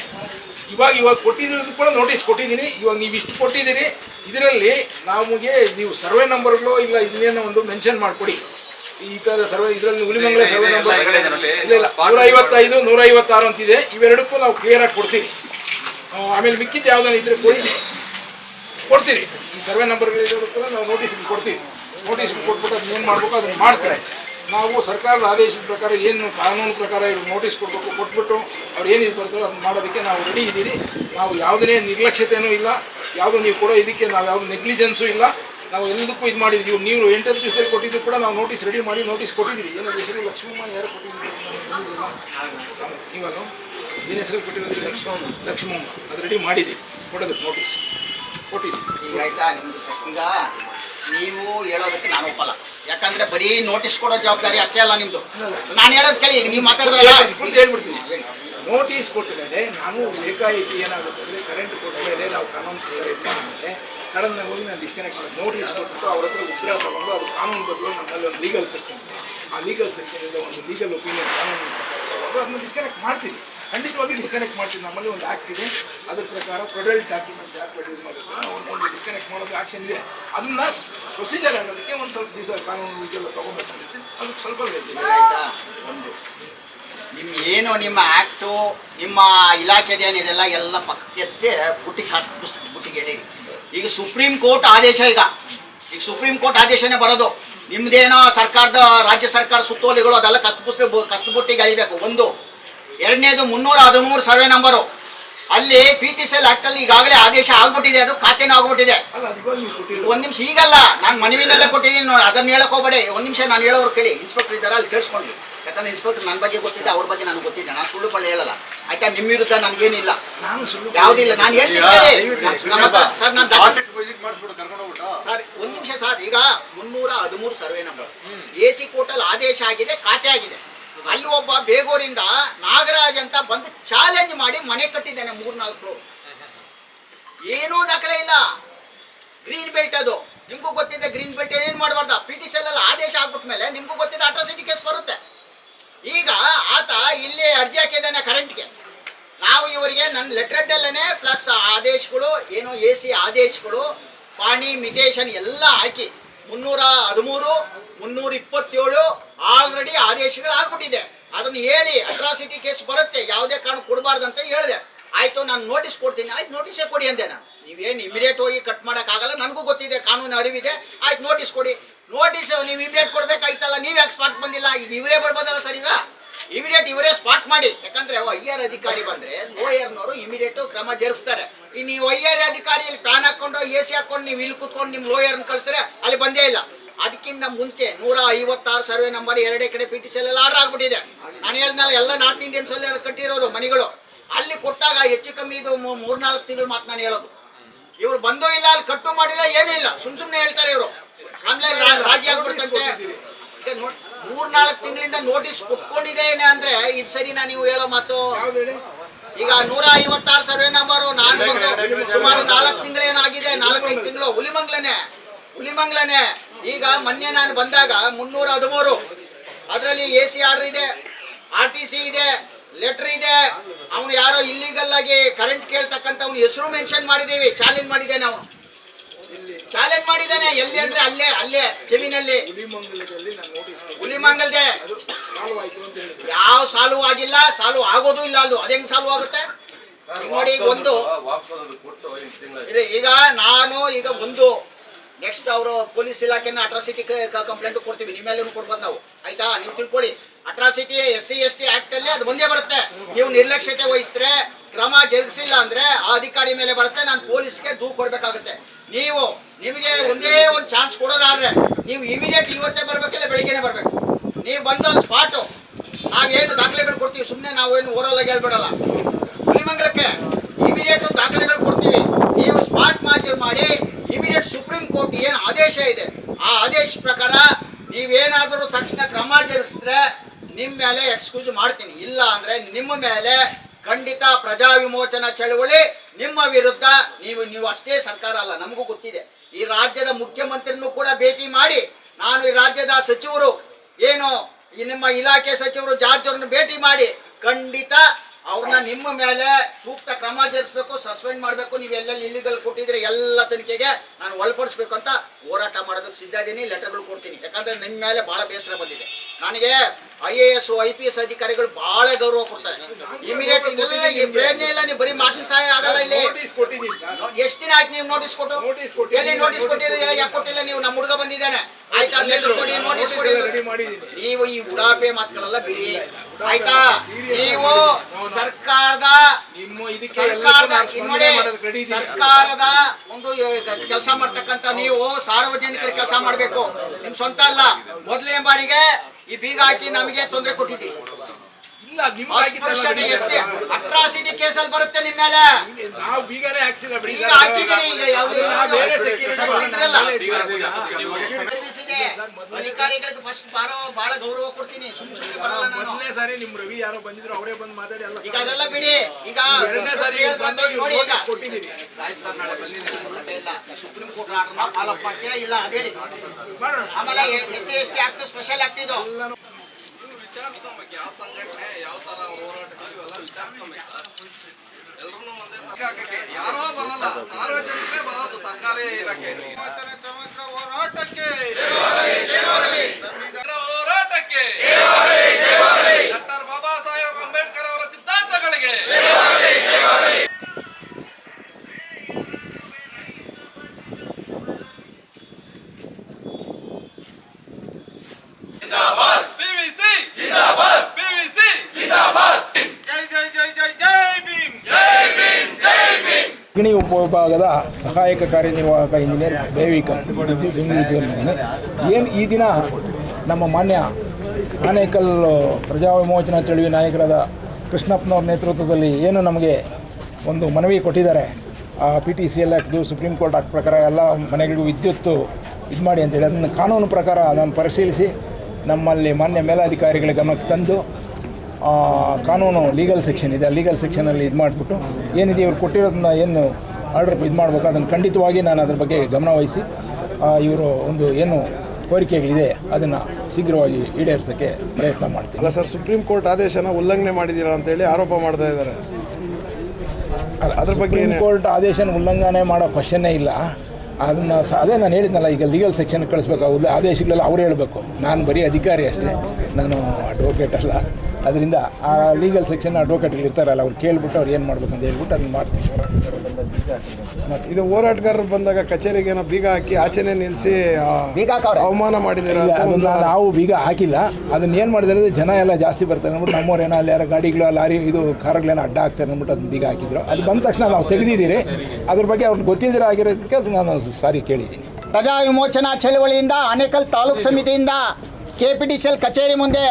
ಇವಾಗ ಇವಾಗ ಕೊಟ್ಟಿದ್ದು ಕೂಡ ನೋಟಿಸ್ ಕೊಟ್ಟಿದ್ದೀನಿ. ಇವಾಗ ನೀವು ಇಷ್ಟು ಕೊಟ್ಟಿದ್ದೀರಿ. ಇದರಲ್ಲಿ ನಮಗೆ ನೀವು ಸರ್ವೆ ನಂಬರ್ಗಳು ಇಲ್ಲ ಇದನ್ನೇನೋ ಒಂದು ಮೆನ್ಷನ್ ಮಾಡಿಕೊಡಿ. ಈ ಥರ ಸರ್ವೆ ಇದರಲ್ಲಿ ಹುಲಿಮಂಗಲ ಸರ್ವೆ ನಂಬರ್ ಇಲ್ಲ ಇಲ್ಲ ನೂರ ಐವತ್ತೈದು ನೂರ ಐವತ್ತಾರು ಅಂತಿದೆ. ಇವೆರಡಕ್ಕೂ ನಾವು ಕ್ಲಿಯರಾಗಿ ಕೊಡ್ತೀವಿ. ಆಮೇಲೆ ಮಿಕ್ಕಿದ್ದು ಯಾವುದಾದ್ರು ಇದ್ರೆ ಕೊಡಿ. ಕೊಡ್ತೀರಿ. ಈ ಸರ್ವೆ ನಂಬರ್ ನಾವು ನೋಟಿಸ್ ಕೊಡ್ತೀವಿ. ನೋಟಿಸ್ ಕೊಟ್ಬಿಟ್ಟು ಅದನ್ನ ಏನು ಮಾಡಬೇಕು ಅದನ್ನ ಮಾಡ್ತಾರೆ. ನಾವು ಸರ್ಕಾರದ ಆದೇಶದ ಪ್ರಕಾರ ಏನು ಕಾನೂನು ಪ್ರಕಾರ ಇವ್ರು ನೋಟಿಸ್ ಕೊಡಬೇಕು, ಕೊಟ್ಬಿಟ್ಟು ಅವ್ರು ಏನು ಇದು ಬರ್ತಾರೋ ಅದನ್ನ ಮಾಡೋದಕ್ಕೆ ನಾವು ರೆಡಿ ಇದ್ದೀರಿ. ನಾವು ಯಾವುದೇ ನಿರ್ಲಕ್ಷ್ಯತೆಯೂ ಇಲ್ಲ. ಯಾವುದು ನೀವು ಕೊಡೋ ಇದಕ್ಕೆ ನಾವು ಯಾವುದು ನೆಗ್ಲಿಜೆನ್ಸು ಇಲ್ಲ. ನಾವು ಎಲ್ಲದಕ್ಕೂ ಇದು ಮಾಡಿದ್ವಿ ನೀವು ಎಂಟತ್ತು ದಿವಸದಲ್ಲಿ ಕೊಟ್ಟಿದ್ದು ಕೂಡ ನಾವು ನೋಟಿಸ್ ರೆಡಿ ಮಾಡಿ ನೋಟಿಸ್ ಕೊಟ್ಟಿದ್ದೀರಿ ಏನೋ ಹೆಸರು? ಲಕ್ಷ್ಮಮ್ಮ ಯಾರು ಕೊಟ್ಟಿದ್ದೀರಿ ಇವಾಗ ಏನು ಹೆಸರು ಕೊಟ್ಟಿರೋದು ಲಕ್ಷ್ಮಮ್ಮ. ಲಕ್ಷ್ಮಮ್ಮ. ಅದು ರೆಡಿ ಮಾಡಿದ್ದೀವಿ. ಕೊಡೋದಕ್ಕೆ ನೋಟಿಸ್ ಕೊಟ್ಟಿದ್ದೀವಿ ಈಗ ಆಯ್ತಾ ನಿಮ್ದು ಈಗ ನೀವು ಹೇಳೋದಕ್ಕೆ ನಾನು ಒಪ್ಪಲ್ಲ. ಯಾಕಂದ್ರೆ ಬರೀ ನೋಟಿಸ್ ಕೊಡೋ ಜವಾಬ್ದಾರಿ ಅಷ್ಟೇ ಅಲ್ಲ ನಿಮ್ದು. ನಾನು ಹೇಳೋದು ಕೇಳಿ ಈಗ ನೀವು ಮಾತಾಡಿದ್ರಲ್ಲ. ಹೇಳ್ಬಿಡ್ತೀನಿ. ನೋಟಿಸ್ ಕೊಟ್ಟ ಮೇಲೆ ನಾನು ಏಕಾಏಕಿ ಏನಾಗುತ್ತೆ ಅಂದರೆ ಕರೆಂಟ್ ಕೊಟ್ಟ ಮೇಲೆ ನಾವು ಕಾನೂನು ಪ್ರಕಾರ ಸಡನ್ ಹೋಗಿ ನಾನು ಡಿಸ್ಕನೆಕ್ಟ್ ಮಾಡಿ ನೋಟಿಸ್ ಕೊಟ್ಟು ಅವ್ರ ಹತ್ರ ಉತ್ತರ ತಗೊಂಡು ಅದು ಕಾನೂನು ಬದಲು ನಮ್ಮಲ್ಲಿ ಒಂದು ಲೀಗಲ್ ಸೆಕ್ಷನ್ ಇದೆ. ಆ ಲೀಗಲ್ ಸೆಕ್ಷನಿಂದ ಒಂದು ಲೀಗಲ್ ಒಪಿನಿಯನ್ ಕಾನೂನು ತಗೊಂಡು ಡಿಸ್ಕನೆಕ್ಟ್ ಮಾಡ್ತೀವಿ. ಖಂಡಿತವಾಗಿ ಡಿಸ್ಕನೆಕ್ಟ್ ಮಾಡ್ತೀವಿ. ನಮ್ಮಲ್ಲಿ ಒಂದು ಆ್ಯಕ್ಟ್ ಇದೆ. ಅದ್ರ ಪ್ರಕಾರ ಫೆಡರಲ್ ಡಾಕ್ಯುಮೆಂಟ್ಸ್ ಯಾರು ಪ್ರೊಡ್ಯೂಸ್ ಒಂದು ಡಿಸ್ಕನೆಕ್ಟ್ ಮಾಡೋದು ಆ್ಯಕ್ಷನ್ ಇದೆ. ಅದನ್ನ ಪ್ರೊಸೀಜರ್ ಆಗೋದಕ್ಕೆ ಒಂದು ಸ್ವಲ್ಪ ದಿವಸ ಕಾನೂನು ಇದೆಲ್ಲ ತೊಗೊಬೇಕಾಗುತ್ತೆ ಅದಕ್ಕೆ ಸ್ವಲ್ಪ. ಒಂದು. ನಿಮ್ಮ ಏನು ನಿಮ್ಮ ಆ್ಯಕ್ಟು ನಿಮ್ಮ ಇಲಾಖೆದ ಏನಿದೆಲ್ಲ ಎಲ್ಲ ಪಕ್ಕಕ್ಕೆ ಬುಟ್ಟಿಗೆ ಕಷ್ಟ ಬುಟ್ಟಿಗೆ ಹೇಳಿ ಈಗ ಸುಪ್ರೀಂ ಕೋರ್ಟ್ ಆದೇಶ ಈಗ. ಈಗ ಸುಪ್ರೀಂ ಕೋರ್ಟ್ ಆದೇಶನೇ ಬರೋದು. ನಿಮ್ದೇನೋ ಸರ್ಕಾರದ ರಾಜ್ಯ ಸರ್ಕಾರ ಸುತ್ತೋಲೆಗಳು ಅದೆಲ್ಲ ಕಸ್ತು ಬುಟ್ಟಿಗೆ ಅಳಿಬೇಕು. ಒಂದು ಎರಡನೇದು ಮುನ್ನೂರ ಹದಿಮೂರು ಸರ್ವೆ ನಂಬರು. ಅಲ್ಲಿ ಪಿ ಟಿ ಸಿ ಎಲ್ ಆಕ್ಟಲ್ಲಿ ಈಗಾಗಲೇ ಆದೇಶ ಆಗ್ಬಿಟ್ಟಿದೆ ಅದು ಖಾತೆನೂ ಆಗ್ಬಿಟ್ಟಿದೆ. ಅಲ್ಲ ಒಂದ್ ನಿಮಿಷ ಈಗಲ್ಲ ನಾನು ಮನವಿನಲ್ಲೇ ಕೊಟ್ಟಿದ್ದೀನಿ ಅದನ್ನ ಹೇಳಕ್ ಹೋಗ್ಬೇಡಿ. ಒಂದ್ ನಿಮಿಷ ನಾನು ಹೇಳೋರು ಕೇಳಿ. ಇನ್ಸ್ಪೆಕ್ಟರ್ ಇದ್ದಾರೆ ಅಲ್ಲಿ ಕೇಳಿಸ್ಕೊಂಡು ಯಾಕಂದ್ರೆ ಇನ್ಸ್ಪೆಕ್ಟರ್ ನನ್ನ ಬಗ್ಗೆ ಗೊತ್ತಿದೆ ಅವ್ರ ಬಗ್ಗೆ ನನಗೆ ಗೊತ್ತಿದೆ. ನಾನು ಸುಳ್ಳು ಪಳ್ಳಿ ಹೇಳಲ್ಲ. ಆಯ್ತಾ? ನಿಮ್ಮ ವಿರುದ್ಧ ನನಗೇನಿಲ್ಲ. ನಾನು ಸುಳ್ಳು ಯಾವುದಿಲ್ಲ ನಾನು ಹೇಳ್ತೀನಿ ಸರ್ ನಾನು ಒಂದ್ ನಿಮಿಷ ಸರ್ ಈಗ ಮುನ್ನೂರ ಹದಿಮೂರು ಸರ್ವೆ ನಂಬರ್. ಎ ಸಿ ಕೋರ್ಟಲ್ಲಿ ಆದೇಶ ಆಗಿದೆ ಖಾತೆ ಆಗಿದೆ. ಅಲ್ಲಿ ಒಬ್ಬ ಬೇಗೂರಿಂದ ನಾಗರಾಜ್ ಅಂತ ಬಂದು ಚಾಲೆಂಜ್ ಮಾಡಿ ಮನೆ ಕಟ್ಟಿದ್ದಾನೆ ಮೂರ್ನಾಲ್ಕು ಏನೂ ದಾಖಲೆ ಇಲ್ಲ. ಗ್ರೀನ್ ಬೆಲ್ಟ್ ಅದು. ನಿಮ್ಗೂ ಗೊತ್ತಿದೆ ಗ್ರೀನ್ ಬೆಲ್ಟ್ ಏನೇನು ಮಾಡಬಾರ್ದ? ಪಿ ಟಿ ಸಿ ಅಲ್ಲಿ ಆದೇಶ ಆಗ್ಬಿಟ್ಮೇಲೆ ನಿಮ್ಗೂ ಗೊತ್ತಿದೆ ಅಟ್ರಾಸಿಟಿ ಕೇಸ್ ಬರುತ್ತೆ. ಈಗ ಆತ ಇಲ್ಲಿ ಅರ್ಜಿ ಹಾಕಿದ್ದಾನೆ ಕರೆಂಟ್ಗೆ ನಾವು ಇವರಿಗೆ ನನ್ನ ಲೆಟರ್ ಅಲ್ಲೇ ಪ್ಲಸ್ ಆದೇಶಗಳು, ಏನು ಎ ಸಿ ಆದೇಶಗಳು, ಪಾಣಿ ಮಿಟೇಷನ್ ಎಲ್ಲ ಹಾಕಿ ಮುನ್ನೂರ ಹದಿಮೂರು, ಮುನ್ನೂರ ಇಪ್ಪತ್ತೇಳು ಆಲ್ರೆಡಿ ಆದೇಶಗಳು ಆಗ್ಬಿಟ್ಟಿದೆ. ಅದನ್ನು ಹೇಳಿ ಅಟ್ರಾಸಿಟಿ ಕೇಸ್ ಬರುತ್ತೆ, ಯಾವುದೇ ಕಾರಣ ಕೊಡಬಾರ್ದಂತ ಹೇಳಿದೆ. ಆಯ್ತು, ನಾನು ನೋಟಿಸ್ ಕೊಡ್ತೀನಿ. ಆಯ್ತು ನೋಟಿಸೇ ಕೊಡಿ ಅಂದೆ ನಾನು. ನೀವೇನು ಇಮಿಡಿಯೇಟ್ ಹೋಗಿ ಕಟ್ ಮಾಡೋಕ್ಕಾಗಲ್ಲ, ನನಗೂ ಗೊತ್ತಿದೆ, ಕಾನೂನು ಅರಿವಿದೆ. ಆಯ್ತು ನೋಟಿಸ್ ಕೊಡಿ. ನೋಟಿಸ್ ನೀವು ಇಮಿಡಿಯೇಟ್ ಕೊಡ್ಬೇಕಾಯ್ತಲ್ಲ, ನೀವ್ ಯಾಕೆ ಸ್ಪಾಟ್ ಬಂದಿಲ್ಲ? ಈಗ ಇವರೇ ಬರ್ಬೋದಲ್ಲ ಸರ್ ಈಗ? ಇಮಿಡಿಯೇಟ್ ಇವರೇ ಸ್ಪಾಟ್ ಮಾಡಿ. ಯಾಕಂದ್ರೆ ಐ ಆರ್ ಅಧಿಕಾರಿ ಬಂದ್ರೆ ಲೋಯರ್ನವರು ಇಮಿಡಿಯೇಟ್ ಕ್ರಮ ಜರುಗಿಸ್ತಾರೆ. ಈ ನೀವು ಐ ಆರ್ ಅಧಿಕಾರಿ ಇಲ್ಲಿ ಪ್ಯಾನ್ ಹಾಕೊಂಡು ಎ ಸಿ ಹಾಕೊಂಡು, ನೀವು ಇಲ್ಲಿ ಕುತ್ಕೊಂಡು ನಿಮ್ ಲೋಯರ್ನ ಕಳ್ಸಿದ್ರೆ ಅಲ್ಲಿ ಬಂದೇ ಇಲ್ಲ. ಅದಕ್ಕಿಂತ ಮುಂಚೆ ನೂರ ಐವತ್ತಾರು ಸರ್ವೆ ನಂಬರ್ ಎರಡೇ ಕಡೆ ಪಿ ಟಿ ಸಿ ಎಲ್ಲ ಆರ್ಡರ್ ಆಗ್ಬಿಟ್ಟಿದೆ. ನಾನು ಹೇಳ್ದಲ್ಲ ಎಲ್ಲ ನಾರ್ತ್ ಇಂಡಿಯನ್ಸ್ ಅಲ್ಲಿ ಕಟ್ಟಿರೋದು, ಮನೆಗಳು. ಅಲ್ಲಿ ಕೊಟ್ಟಾಗ ಹೆಚ್ಚು ಕಮ್ಮಿ ಇದು ಮೂರ್ನಾಲ್ಕು ತಿಂಗಳು ಮಾತು ನಾನು ಹೇಳೋದು. ಇವ್ರು ಬಂದೋ ಇಲ್ಲ, ಅಲ್ಲಿ ಕಟ್ಟು ಮಾಡಿಲ್ಲ, ಏನೂ ಇಲ್ಲ. ಸುಮ್ ಸುಮ್ನೆ ಹೇಳ್ತಾರೆ ಇವರು. ಆಮೇಲೆ ರಾಜಿ ಆಗ್ಬಿಡ್ತಂತೆ. ಮೂರ್ ನಾಲ್ಕು ಮೂರ್ನಾಲ್ಕು ತಿಂಗಳಿಂದ ನೋಟಿಸ್ ಕೊಟ್ಕೊಂಡಿದ್ದೇನೆ ಅಂದ್ರೆ ಇದು ಸರಿನಾ ನೀವು ಹೇಳೋ ಮಾತು? ಈಗ ನೂರ ಐವತ್ತಾರು ಸರ್ವೆ ನಂಬರು ನಾನು ಬಂದು ಸುಮಾರು ನಾಲ್ಕು ತಿಂಗಳೇನಾಗಿದೆ? ನಾಲ್ಕೈದು ತಿಂಗಳು ಹುಲಿಮಂಗ್ಲನೆ ಹುಲಿಮಂಗ್ಲನೆ. ಈಗ ಮೊನ್ನೆ ನಾನು ಬಂದಾಗ ಮುನ್ನೂರ ಹದಿಮೂರು. ಅದರಲ್ಲಿ ಎ ಸಿ ಆರ್ಡರ್ ಇದೆ ಆರ್ ಟಿ ಸಿ ಇದೆ ಲೆಟರ್ ಇದೆ. ಅವನು ಯಾರೋ ಇಲ್ಲಿಗಲ್ ಆಗಿ ಕರೆಂಟ್ ಕೇಳ್ತಕ್ಕಂಥ ಹೆಸರು ಮೆನ್ಷನ್ ಮಾಡಿದ್ದೀವಿ ಚಾಲೆಂಜ್ ಮಾಡಿದ್ದೇನೆ ಅವನು. ಚಾಲೆಂಜ್ ಮಾಡಿದ್ದಾನೆ. ಎಲ್ಲಿ ಅಂದ್ರೆ ಅಲ್ಲೇ ಅಲ್ಲೇ ಜಮೀನಲ್ಲಿ. ಹುಲಿಮಂಗಲದಲ್ಲಿ ನಾನು ನೋಟಿಸ್ ಹುಲಿಮಂಗಲ್ದೆ. ಅದು ಸಾಲ್ವ್ ಆಯ್ತು ಅಂತ ಹೇಳಿದ್ರು. ಯಾವ ಸಾಲು ಆಗಿಲ್ಲ ಸಾಲು ಆಗೋದು ಇಲ್ಲ ಅದು. ಅದೇ ಸಾಲು ಆಗುತ್ತೆ? ನೋಡಿ ಒಂದು. ಇರಿ, ಈಗ ನಾನು ಈಗ ಒಂದು. ನೆಕ್ಸ್ಟ್ ಅವರು ಪೊಲೀಸ್ ಇಲಾಖೆನ ಅಟ್ರಾಸಿಟಿ ಕಂಪ್ಲೇಂಟ್ ಕೊಡ್ತೀವಿ. ನಿಮ್ಮೆಲ್ಲರೂ ಕೊಡ್ಬೋದು ನಾವು. ಆಯ್ತಾ? ನೀವು ತಿಳ್ಕೊಳ್ಳಿ. Atrocity S C S T act ಅಲ್ಲಿ ಅದು ಒಂದೇ ಬರುತ್ತೆ. ನೀವು ನಿರ್ಲಕ್ಷ್ಯತೆ ವಹಿಸಿದ್ರೆ ಕ್ರಮ ಜರುಗಿಸಿಲ್ಲ ಅಂದ್ರೆ ಆ ಅಧಿಕಾರಿ ಮೇಲೆ ಬರುತ್ತೆ. ನಾನು ಪೊಲೀಸ್ಗೆ ದೂರು ಕೊಡ್ಬೇಕಾಗುತ್ತೆ. ನೀವು ನಿಮಗೆ ಒಂದೇ ಒಂದು ಚಾನ್ಸ್ ಕೊಡೋದಾದ್ರೆ ನೀವು ಇಮಿಡಿಯೇಟ್ ಇವತ್ತೇ ಬರಬೇಕಿಲ್ಲ, ಬೆಳಿಗ್ಗೆನೆ ಬರಬೇಕು. ನೀವು ಬಂದು ಒಂದು ಸ್ಪಾಟು ನಾವೇನು ದಾಖಲೆಗಳು ಕೊಡ್ತೀವಿ ಸುಮ್ಮನೆ ನಾವು ಏನು ಆಗಿ ಹೇಳ್ಬಿಡಲ್ಲ. ಹುಲಿಮಂಗಲಕ್ಕೆ ಇಮಿಡಿಯೇಟ್ ದಾಖಲೆಗಳು ಕೊಡ್ತೀವಿ. ನೀವು ಸ್ಪಾಟ್ ಮಾಜಿ ಮಾಡಿ ಇಮಿಡಿಯೇಟ್ ಸುಪ್ರೀಂ ಕೋರ್ಟ್ ಏನು ಆದೇಶ ಇದೆ, ಆ ಆದೇಶ ಪ್ರಕಾರ ನೀವೇನಾದರೂ ತಕ್ಷಣ ಕ್ರಮ ಜರುಗಿಸಿದ್ರೆ ನಿಮ್ಮ ಮೇಲೆ ಎಕ್ಸ್ಕ್ಯೂಸ್ ಮಾಡ್ತೀನಿ. ಇಲ್ಲ ಅಂದರೆ ನಿಮ್ಮ ಮೇಲೆ ಖಂಡಿತ ಪ್ರಜಾ ವಿಮೋಚನಾ ಚಳುವಳಿ, ನಿಮ್ಮ ವಿರುದ್ಧ ನೀವು ನೀವು ಅಷ್ಟೇ ಸರ್ಕಾರ ಅಲ್ಲ ನಮಗೂ ಗೊತ್ತಿದೆ. ಈ ರಾಜ್ಯದ ಮುಖ್ಯಮಂತ್ರಿನೂ ಕೂಡ ಭೇಟಿ ಮಾಡಿ ನಾನು ಈ ರಾಜ್ಯದ ಸಚಿವರು ಏನು ಈ ನಿಮ್ಮ ಇಲಾಖೆ ಸಚಿವರು ಜಾರ್ಜ್ ಅವ್ರನ್ನ ಭೇಟಿ ಮಾಡಿ ಖಂಡಿತ ಅವ್ರನ್ನ ನಿಮ್ಮ ಮೇಲೆ ಸೂಕ್ತ ಕ್ರಮ ಜರುಗಿಸ್ಬೇಕು ಸಸ್ಪೆಂಡ್ ಮಾಡಬೇಕು ನೀವು ಎಲ್ಲೆಲ್ಲಿ ಇಲ್ಲಿಗಲ್ ಕೊಟ್ಟಿದ್ರೆ ಎಲ್ಲ ತನಿಖೆಗೆ ನಾನು ಒಳಪಡಿಸ್ಬೇಕು ಅಂತ ಹೋರಾಟ ಮಾಡೋದಕ್ಕೆ ಸಿದ್ಧ ಇದ್ದೀನಿ ಲೆಟರ್ಗಳು ಕೊಡ್ತೀನಿ. ಯಾಕಂದ್ರೆ ನಿಮ್ಮ ಮೇಲೆ ಬಹಳ ಬೇಸರ ಬಂದಿದೆ. ನನಗೆ I A S I P S ಅಧಿಕಾರಿಗಳು ಬಹಳ ಗೌರವ ಕೊಡ್ತಾರೆ. ಇಮಿಡಿಯೇಟ್ ಈ ಪ್ರಯತ್ನ ಇಲ್ಲ ನೀವು ಬರೀ ಮಾತಿನ ಸಹಾಯ ಆಗಲ್ಲ ಇಲ್ಲಿ ನೋಟಿಸ್ ಕೊಟ್ಟಿದ್ದೀನಿ ಸರ್. ಎಷ್ಟು ದಿನ ಆಯ್ತು ನೀವು ನೋಟಿಸ್ ಕೊಟ್ಟು? ನೋಟಿಸ್ ಕೊಟ್ಟಿದ್ದೀನಿ. ಎಲ್ಲಿ ನೋಟಿಸ್ ಕೊಟ್ಟಿಲ್ಲ ಯಾಕೆ ಕೊಟ್ಟಿಲ್ಲ ನೀವು ನಮ್ಮ ಹುಡುಗ ಬಂದಿದ್ದಾನೆ. ಆಯ್ತಾ? ಲೆಟರ್ ಕೊಡಿ ನೋಟಿಸ್ ಕೊಡಿ. ರೆಡಿ ಮಾಡಿದ್ದೀನಿ. ನೀವು ಈ ಉಡಾಪೆ ಮಾತುಗಳೆಲ್ಲ ಬಿಡಿ. ಆಯ್ತಾ? ನೀವು ಸರ್ಕಾರದ ನಿಮ್ಮ ಇದಕ್ಕೆ ಸರ್ಕಾರದ ನೋಡಿ. ಸರ್ಕಾರದ ಒಂದು ಕೆಲಸ ಮಾಡ್ತಕ್ಕಂತ ನೀವು ಸಾರ್ವಜನಿಕರ ಕೆಲಸ ಮಾಡಬೇಕು. ನಿಮ್ ಸ್ವಂತ ಅಲ್ಲ. ಮೊದಲನೇ ಬಾರಿಗೆ ಈ ಬೀಗ ಹಾಕಿ ನಮಗೆ ತೊಂದರೆ ಕೊಟ್ಟಿದ್ದೀರಿ. ಅಟ್ರಾಸಿಟಿ ಕೇಸಲ್ಲಿ ಬರುತ್ತೆ ನಿಮ್ಮ ಮೇಲೆ. ನಾವು ಬೀಗನೇ ಹಾಕ್ಸಿಲ್ಲ ಬಿಡಿ ಈಗ ಹಾಕಿದ್ದೀರಿ ಈಗ. ಅಧಿಕಾರಿಗಳಿಗೆ ಫಸ್ಟ್ ಬಾರೋ ಬಹಳ ಗೌರವ ಕೊಡ್ತೀನಿ. ಸುಮ್ ಸುಮ್ಮನೆ ಬರಲ್ಲ ನಾನು. ಮೊದಲನೇ ಸಾರಿ ನಿಮ್ ರವಿ ಯಾರೋ ಬಂದಿದ್ರು ಅವರೇ ಬಂದು ಮಾತಾಡಿ ಅಲ್ಲ ಈಗ ಅದೆಲ್ಲ ಬಿಡಿ. ಈಗ ಎರಡನೇ ಸಾರಿ ಬಂದು ನೋಡಿ ಈಗ. ಕೊಟ್ಟಿದ್ದೀನಿ ಆಯ್ತು ಸರ್, ನಾಳೆ ಬಂದಿದ್ದೀನಿ. ಇಲ್ಲ. ಸುಪ್ರೀಂ ಕೋರ್ಟ್ ಆರ್ಡರ್ನ ಫಾಲೋ ಮಾಡ್ತೀರಾ ಇಲ್ಲ ಅದೇ. ಆಮೇಲೆ S C S T act special act ಇದು. ವಿಚಾರಿಸ್ಕೊಬೇಕು. ಯಾವ ಸಂಘಟನೆ ಯಾವ ತರ ಹೋರಾಟಗಳು ಇವೆಲ್ಲ ವಿಚಾರಿಸ್ಕೊಬೇಕು ಎಲ್ರೂ ಒಂದೇ ತರ ಹಾಕಕ್ಕೆ ಯಾರೋ ಬರಲ್ಲ. ಸಾರ್ವಜನಿಕರೇ ಬರೋದು ಸರ್ಕಾರಿ ಇಲಾಖೆ. ಹೋರಾಟಕ್ಕೆ. ಹೋರಾಟಕ್ಕೆ. ಡಾಕ್ಟರ್ ಬಾಬಾ ಸಾಹೇಬ್ ಅಂಬೇಡ್ಕರ್ ಅವರ ಸಿದ್ಧಾಂತಗಳಿಗೆ. PVC ಜಿಂದಾಬಾದ್. PVC ಜಿಂದಾಬಾದ್. ಜೈ ಜೈ ಜೈ ಜೈ ಜೈ ಭೀಮ್. ಜೈ ಭೀಮ್ ಜೈ ಭೀಮ್. ಗಿಣಿ ಉಪವಿಭಾಗದ ಸಹಾಯಕ ಕಾರ್ಯನಿರ್ವಾಹಕ ಇಂಜಿನಿಯರ್ ದೇವಿಕ ಬೆಂಗಳೂರು ಏನು ಈ ದಿನ ನಮ್ಮ ಮಾನ್ಯ ಆನೇಕಲ್ ಪ್ರಜಾ ವಿಮೋಚನಾ ಚಳುವಿ ನಾಯಕರಾದ ಕೃಷ್ಣಪ್ಪನವ್ರ ನೇತೃತ್ವದಲ್ಲಿ ಏನು ನಮಗೆ ಒಂದು ಮನವಿ ಕೊಟ್ಟಿದ್ದಾರೆ? ಆ P T C L act supreme court act ಪ್ರಕಾರ ಎಲ್ಲ ಮನೆಗಳಿಗೂ ವಿದ್ಯುತ್ತು ಇದು ಮಾಡಿ ಅಂತೇಳಿ ಅದನ್ನು ಕಾನೂನು ಪ್ರಕಾರ ಅದನ್ನು ಪರಿಶೀಲಿಸಿ ನಮ್ಮಲ್ಲಿ ಮಾನ್ಯ ಮೇಲಾಧಿಕಾರಿಗಳ ಗಮನಕ್ಕೆ ತಂದು ಕಾನೂನು ಲೀಗಲ್ ಸೆಕ್ಷನ್ ಇದೆ ಆ ಲೀಗಲ್ ಸೆಕ್ಷನಲ್ಲಿ ಇದು ಮಾಡಿಬಿಟ್ಟು ಏನಿದೆ ಇವರು ಕೊಟ್ಟಿರೋದನ್ನ ಏನು ಆರ್ಡರ್ ಇದು ಮಾಡಬೇಕು ಅದನ್ನು ಖಂಡಿತವಾಗಿ ನಾನು ಅದ್ರ ಬಗ್ಗೆ ಗಮನವಹಿಸಿ ಇವರು ಒಂದು ಏನು ಕೋರಿಕೆಗಳಿದೆ ಅದನ್ನು ಶೀಘ್ರವಾಗಿ ಈಡೇರಿಸೋಕ್ಕೆ ಪ್ರಯತ್ನ ಮಾಡ್ತೀನಿ. ಅಲ್ಲ ಸರ್ ಸುಪ್ರೀಂ ಕೋರ್ಟ್ ಆದೇಶನ ಉಲ್ಲಂಘನೆ ಮಾಡಿದ್ದೀರಾ ಅಂತೇಳಿ ಆರೋಪ ಮಾಡ್ತಾ ಇದ್ದಾರೆ. ಅದ್ರ ಬಗ್ಗೆ ಸುಪ್ರೀಂ ಕೋರ್ಟ್ ಆದೇಶನ ಉಲ್ಲಂಘನೆ ಮಾಡೋ ಕ್ವಶನ್ನೇ ಇಲ್ಲ. ಅದನ್ನು ಅದೇ ನಾನು ಹೇಳಿದ್ನಲ್ಲ, ಈಗ ಲೀಗಲ್ ಸೆಕ್ಷನ್ ಕಳಿಸ್ಬೇಕು, ಆ ಉಲ್ಲ- ಆದೇಶಗಳೆಲ್ಲ ಅವ್ರು ಹೇಳಬೇಕು. ನಾನು ಬರೀ ಅಧಿಕಾರಿ ಅಷ್ಟೇ, ನಾನು ಅಡ್ವೊಕೇಟ್ ಅಲ್ಲ. ಅದರಿಂದ ಆ ಲೀಗಲ್ ಸೆಕ್ಷನ್ ಅಡ್ವೊಕೇಟ್ಗಳು ಇರ್ತಾರಲ್ಲ, ಅವ್ರು ಕೇಳ್ಬಿಟ್ಟು ಅವ್ರು ಏನು ಮಾಡ್ಬೇಕು ಅಂತ ಹೇಳ್ಬಿಟ್ಟು ಅದನ್ನು ಮಾಡ್ತೀನಿ ಇದು ಹೋರಾಟಗಾರರು ಬಂದಾಗ ಕಚೇರಿಗೆ ಏನೋ ಬೀಗ ಹಾಕಿ ಆಚೆನೆ ನಿಲ್ಲಿಸಿ ಬೀಗ ಹಾಕವ್ರೆ. ಅವಮಾನ ಮಾಡಿದ್ದೀರಾ ಇಲ್ಲ ಅಂತ ಒಂದು ಅದನ್ನ ನಾವು ಬೀಗ ಹಾಕಿಲ್ಲ. ಅದನ್ನ ಏನು ಮಾಡಿದ್ರೆ ಜನ ಎಲ್ಲ ಜಾಸ್ತಿ ಬರ್ತಾರೆ ಅಂದ್ಬಿಟ್ಟು ನಮ್ಮವ್ರು ಏನೋ ಅಲ್ಲಿ ಯಾರೋ ಗಾಡಿಗಳು ಲಾರಿ ಇದು ಕಾರುಗಳೇನೋ ಅಡ್ಡ ಹಾಕ್ತಾರೆ ಅಂದ್ಬಿಟ್ಟು ಅದನ್ನ ಬೀಗ ಹಾಕಿದ್ರು. ಅದು ಬಂದ ತಕ್ಷಣ ನಾವು ತೆಗೆದಿದ್ದೀರಿ. ಅದ್ರ ಬಗ್ಗೆ ಅವ್ರಿಗೆ ಗೊತ್ತಿಲ್ಲದಿರ ಆಗಿರೋದಕ್ಕೆ ನಾನು ಸಾರಿ ಕೇಳಿದ್ದೀನಿ. ಪ್ರಜಾ ವಿಮೋಚನಾ ಚಳವಳಿಯಿಂದ ಆನೇಕಲ್ ತಾಲೂಕು ಸಮಿತಿಯಿಂದ K P T C L ಕಚೇರಿ ಮುಂದೆ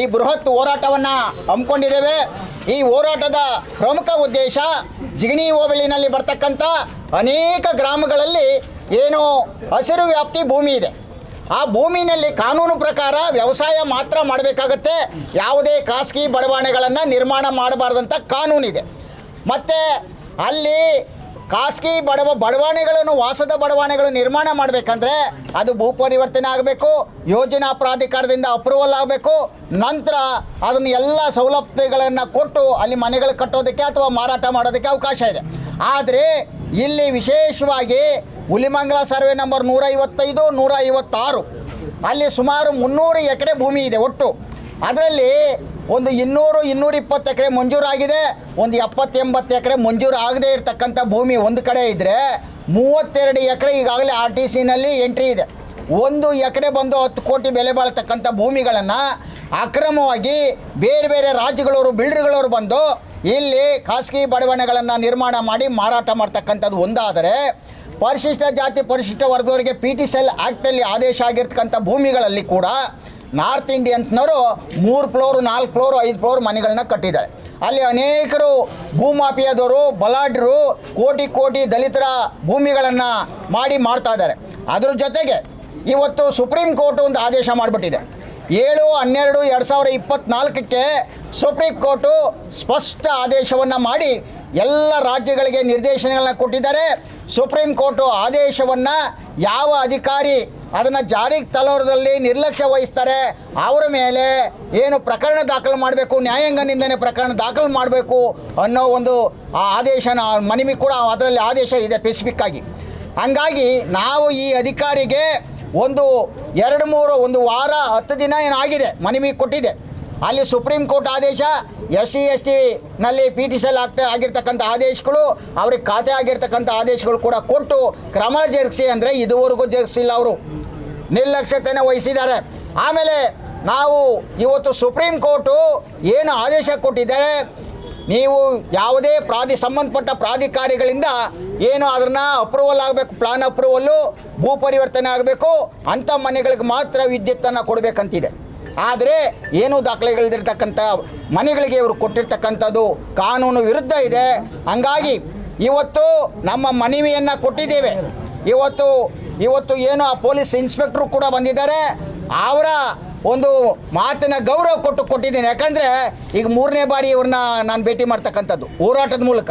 ಈ ಬೃಹತ್ ಹೋರಾಟವನ್ನು ಹಮ್ಮಿಕೊಂಡಿದ್ದೇವೆ. ಈ ಹೋರಾಟದ ಪ್ರಮುಖ ಉದ್ದೇಶ ಜಿಗಣಿ ಹೋಬಳಿನಲ್ಲಿ ಬರ್ತಕ್ಕಂಥ ಅನೇಕ ಗ್ರಾಮಗಳಲ್ಲಿ ಏನು ಹಸಿರು ವ್ಯಾಪ್ತಿ ಭೂಮಿ ಇದೆ. ಆ ಭೂಮಿನಲ್ಲಿ ಕಾನೂನು ಪ್ರಕಾರ ವ್ಯವಸಾಯ ಮಾತ್ರ ಮಾಡಬೇಕಾಗತ್ತೆ. ಯಾವುದೇ ಖಾಸಗಿ ಬಡವಾಣೆಗಳನ್ನು ನಿರ್ಮಾಣ ಮಾಡಬಾರ್ದಂಥ ಕಾನೂನಿದೆ. ಮತ್ತು ಅಲ್ಲಿ ಖಾಸಗಿ ಬಡವ ಬಡವಾಣೆಗಳನ್ನು, ವಾಸದ ಬಡವಾಣೆಗಳು ನಿರ್ಮಾಣ ಮಾಡಬೇಕಂದ್ರೆ ಅದು ಭೂ ಪರಿವರ್ತನೆ ಆಗಬೇಕು, ಯೋಜನಾ ಪ್ರಾಧಿಕಾರದಿಂದ ಅಪ್ರೂವಲ್ ಆಗಬೇಕು, ನಂತರ ಅದನ್ನು ಎಲ್ಲ ಸೌಲಭ್ಯಗಳನ್ನು ಕೊಟ್ಟು ಅಲ್ಲಿ ಮನೆಗಳು ಕಟ್ಟೋದಕ್ಕೆ ಅಥವಾ ಮಾರಾಟ ಮಾಡೋದಕ್ಕೆ ಅವಕಾಶ ಇದೆ. ಆದರೆ ಇಲ್ಲಿ ವಿಶೇಷವಾಗಿ ಹುಲಿಮಂಗಲ ಸರ್ವೆ ನಂಬರ್ ನೂರ ಐವತ್ತೈದು ನೂರ ಐವತ್ತಾರು ಅಲ್ಲಿ ಸುಮಾರು ಮುನ್ನೂರು ಎಕರೆ ಭೂಮಿ ಇದೆ ಒಟ್ಟು. ಅದರಲ್ಲಿ ಒಂದು ಇನ್ನೂರು ಇನ್ನೂರ ಇಪ್ಪತ್ತು ಎಕರೆ ಮಂಜೂರಾಗಿದೆ ಒಂದು ಎಪ್ಪತ್ತು ಎಂಬತ್ತು ಎಕರೆ ಮಂಜೂರು ಆಗದೇ ಇರತಕ್ಕಂಥ ಭೂಮಿ ಒಂದು ಕಡೆ ಇದ್ದರೆ ಮೂವತ್ತೆರಡು ಎಕರೆ ಈಗಾಗಲೇ ಆರ್ ಟಿ ಸಿನಲ್ಲಿ ಎಂಟ್ರಿ ಇದೆ. ಒಂದು ಎಕರೆ ಬಂದು ಹತ್ತು ಕೋಟಿ ಬೆಲೆ ಬಾಳ್ತಕ್ಕಂಥ ಭೂಮಿಗಳನ್ನು ಅಕ್ರಮವಾಗಿ ಬೇರೆ ಬೇರೆ ರಾಜ್ಯಗಳವರು, ಬಿಲ್ಡರ್ಗಳವರು ಬಂದು ಇಲ್ಲಿ ಖಾಸಗಿ ಬಡವಣೆಗಳನ್ನು ನಿರ್ಮಾಣ ಮಾಡಿ ಮಾರಾಟ ಮಾಡ್ತಕ್ಕಂಥದ್ದು ಒಂದಾದರೆ ಪರಿಶಿಷ್ಟ ಜಾತಿ, ಪರಿಶಿಷ್ಟ ವರ್ಗದವರಿಗೆ ಪಿ ಟಿ ಸೆಲ್ ಆ್ಯಕ್ಟಲ್ಲಿ ಆದೇಶ ಆಗಿರ್ತಕ್ಕಂಥ ಭೂಮಿಗಳಲ್ಲಿ ಕೂಡ ನಾರ್ತ್ ಇಂಡಿಯನ್ಸ್ನವರು ಮೂರು ಫ್ಲೋರು, ನಾಲ್ಕು ಫ್ಲೋರು, ಐದು ಫ್ಲೋರ್ ಮನೆಗಳನ್ನ ಕಟ್ಟಿದ್ದಾರೆ. ಅಲ್ಲಿ ಅನೇಕರು ಭೂಮಾಫಿಯಾದವರು ಬಲಾಢ್ಯರು, ಕೋಟಿ ಕೋಟಿ ದಲಿತರ ಭೂಮಿಗಳನ್ನು ಮಾಡಿ ಮಾಡ್ತಾ ಇದ್ದಾರೆ. ಅದ್ರ ಜೊತೆಗೆ ಇವತ್ತು ಸುಪ್ರೀಂ ಕೋರ್ಟ್ ಒಂದು ಆದೇಶ ಮಾಡಿಬಿಟ್ಟಿದೆ. ಏಳು, ಹನ್ನೆರಡು, ಎರಡು ಸಾವಿರ ಇಪ್ಪತ್ತ್ನಾಲ್ಕಕ್ಕೆ ಸುಪ್ರೀಂ ಕೋರ್ಟು ಸ್ಪಷ್ಟ ಆದೇಶವನ್ನು ಮಾಡಿ ಎಲ್ಲ ರಾಜ್ಯಗಳಿಗೆ ನಿರ್ದೇಶನಗಳನ್ನ ಕೊಟ್ಟಿದ್ದಾರೆ. ಸುಪ್ರೀಂ ಕೋರ್ಟು ಆದೇಶವನ್ನು ಯಾವ ಅಧಿಕಾರಿ ಅದನ್ನು ಜಾರಿಗೆ ತಲೋರದಲ್ಲಿ ನಿರ್ಲಕ್ಷ್ಯ ವಹಿಸ್ತಾರೆ, ಅವರ ಮೇಲೆ ಏನು ಪ್ರಕರಣ ದಾಖಲು ಮಾಡಬೇಕು ನ್ಯಾಯಾಂಗ ನಿಂದನೆ ಪ್ರಕರಣ ದಾಖಲು ಮಾಡಬೇಕು ಅನ್ನೋ ಒಂದು ಆ ಆದೇಶನ ಮನವಿ ಕೂಡ ಅದರಲ್ಲಿ ಆದೇಶ ಇದೆ ಸ್ಪೆಸಿಫಿಕ್ ಆಗಿ. ಹಂಗಾಗಿ ನಾವು ಈ ಅಧಿಕಾರಿಗೆ ಒಂದು ಎರಡು ಮೂರು ಒಂದು ವಾರ ಹತ್ತು ದಿನ ಏನಾಗಿದೆ ಮನವಿ ಕೊಟ್ಟಿದೆ. ಅಲ್ಲಿ ಸುಪ್ರೀಂ ಕೋರ್ಟ್ ಆದೇಶ ಎಸ್ ಸಿ ಎಸ್ ಟಿನಲ್ಲಿ ಪಿ ಟಿ ಸಲ್ ಆಗಿರ್ತಕ್ಕಂಥ ಆದೇಶಗಳು, ಅವ್ರಿಗೆ ಖಾತೆ ಆಗಿರ್ತಕ್ಕಂಥ ಆದೇಶಗಳು ಕೂಡ ಕೊಟ್ಟು ಕ್ರಮ ಜರುಗಿಸಿ ಅಂದರೆ ಇದುವರೆಗೂ ಜರುಗಿಸಿಲ್ಲ ಅವರು. ನಿರ್ಲಕ್ಷ್ಯತೆಯನ್ನು ವಹಿಸಿದ್ದಾರೆ. ಆಮೇಲೆ ನಾವು ಇವತ್ತು ಸುಪ್ರೀಂ ಕೋರ್ಟು ಏನು ಆದೇಶ ಕೊಟ್ಟಿದ್ದಾರೆ, ನೀವು ಯಾವುದೇ ಪ್ರಾಧಿ ಸಂಬಂಧಪಟ್ಟ ಪ್ರಾಧಿಕಾರಿಗಳಿಂದ ಏನು ಅದನ್ನು ಅಪ್ರೂವಲ್ ಆಗಬೇಕು ಪ್ಲಾನ್ ಅಪ್ರೂವಲ್ಲು ಭೂ ಪರಿವರ್ತನೆ ಆಗಬೇಕು, ಅಂಥ ಮನೆಗಳಿಗೆ ಮಾತ್ರ ವಿದ್ಯುತ್ತನ್ನು ಕೊಡಬೇಕಂತಿದೆ. ಆದರೆ ಏನು ದಾಖಲೆಗಳಿರ್ತಕ್ಕಂಥ, ಮನೆಗಳಿಗೆ ಇವರು ಕೊಟ್ಟಿರ್ತಕ್ಕಂಥದ್ದು ಕಾನೂನು ವಿರುದ್ಧ ಇದೆ. ಹಂಗಾಗಿ ಇವತ್ತು ನಮ್ಮ ಮನವಿಯನ್ನು ಕೊಟ್ಟಿದ್ದೇವೆ. ಇವತ್ತು ಇವತ್ತು ಏನು ಆ ಪೊಲೀಸ್ ಇನ್ಸ್ಪೆಕ್ಟ್ರು ಕೂಡ ಬಂದಿದ್ದಾರೆ. ಅವರ ಒಂದು ಮಾತಿನ ಗೌರವ ಕೊಟ್ಟು ಕೊಟ್ಟಿದ್ದೀನಿ. ಯಾಕಂದರೆ ಈಗ ಮೂರನೇ ಬಾರಿ ಇವ್ರನ್ನ ನಾನು ಭೇಟಿ ಮಾಡ್ತಕ್ಕಂಥದ್ದು ಹೋರಾಟದ ಮೂಲಕ.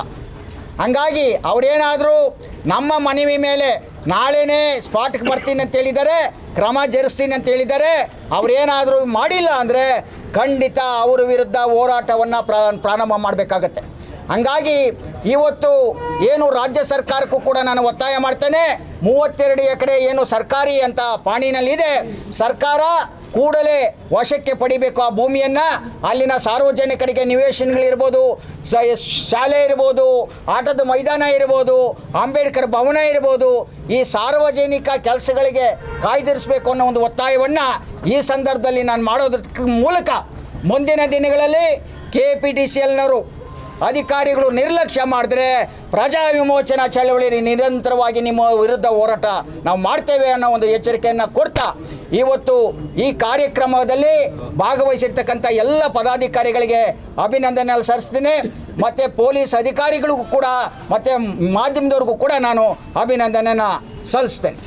ಹಂಗಾಗಿ ಅವರೇನಾದರೂ ನಮ್ಮ ಮನವಿ ಮೇಲೆ ನಾಳೆನೇ ಸ್ಪಾಟ್ಗೆ ಬರ್ತೀನಿ ಅಂತ ಹೇಳಿದ್ದಾರೆ ಕ್ರಮ ಜರುಸ್ತೀನಿ ಅಂತ ಹೇಳಿದ್ದಾರೆ ಅವರೇನಾದರೂ ಮಾಡಿಲ್ಲ ಅಂದರೆ ಖಂಡಿತ ಅವರ ವಿರುದ್ಧ ಹೋರಾಟವನ್ನು ಪ್ರಾರಂಭ ಮಾಡಬೇಕಾಗತ್ತೆ. ಹಂಗಾಗಿ ಇವತ್ತು ಏನು ರಾಜ್ಯ ಸರ್ಕಾರಕ್ಕೂ ಕೂಡ ನಾನು ಒತ್ತಾಯ ಮಾಡ್ತೇನೆ. ಮೂವತ್ತೆರಡು ಎಕರೆ ಏನು ಸರ್ಕಾರಿ ಅಂತ ಪಾಣಿನಲ್ಲಿದೆ. ಸರ್ಕಾರ ಕೂಡಲೇ ವಶಕ್ಕೆ ಪಡಿಬೇಕು ಆ ಭೂಮಿಯನ್ನು. ಅಲ್ಲಿನ ಸಾರ್ವಜನಿಕರಿಗೆ ನಿವೇಶನಗಳಿರ್ಬೋದು ಶಾಲೆ ಇರ್ಬೋದು, ಆಟದ ಮೈದಾನ ಇರ್ಬೋದು, ಅಂಬೇಡ್ಕರ್ ಭವನ ಇರ್ಬೋದು, ಈ ಸಾರ್ವಜನಿಕ ಕೆಲಸಗಳಿಗೆ ಕಾಯ್ದಿರಿಸಬೇಕು ಅನ್ನೋ ಒಂದು ಒತ್ತಾಯವನ್ನು ಈ ಸಂದರ್ಭದಲ್ಲಿ ನಾನು ಮಾಡೋದ್ರ ಮೂಲಕ ಮುಂದಿನ ದಿನಗಳಲ್ಲಿ ಕೆ ಪಿ ಟಿ ಸಿ ಎಲ್ನವರು ಅಧಿಕಾರಿಗಳು ನಿರ್ಲಕ್ಷ್ಯ ಮಾಡಿದ್ರೆ ಪ್ರಜಾ ವಿಮೋಚನಾ ಚಳವಳಿ ನಿರಂತರವಾಗಿ ನಿಮ್ಮ ವಿರುದ್ಧ ಹೋರಾಟ ನಾವು ಮಾಡ್ತೇವೆ ಅನ್ನೋ ಒಂದು ಎಚ್ಚರಿಕೆಯನ್ನು ಕೊಡ್ತಾ, ಇವತ್ತು ಈ ಕಾರ್ಯಕ್ರಮದಲ್ಲಿ ಭಾಗವಹಿಸಿರ್ತಕ್ಕಂಥ ಎಲ್ಲ ಪದಾಧಿಕಾರಿಗಳಿಗೆ ಅಭಿನಂದನೆ ಸಲ್ಲಿಸ್ತೀನಿ. ಮತ್ತು ಪೊಲೀಸ್ ಅಧಿಕಾರಿಗಳಿಗೂ ಕೂಡ, ಮತ್ತು ಮಾಧ್ಯಮದವ್ರಿಗೂ ಕೂಡ ನಾನು ಅಭಿನಂದನೆಯನ್ನು ಸಲ್ಲಿಸ್ತೇನೆ.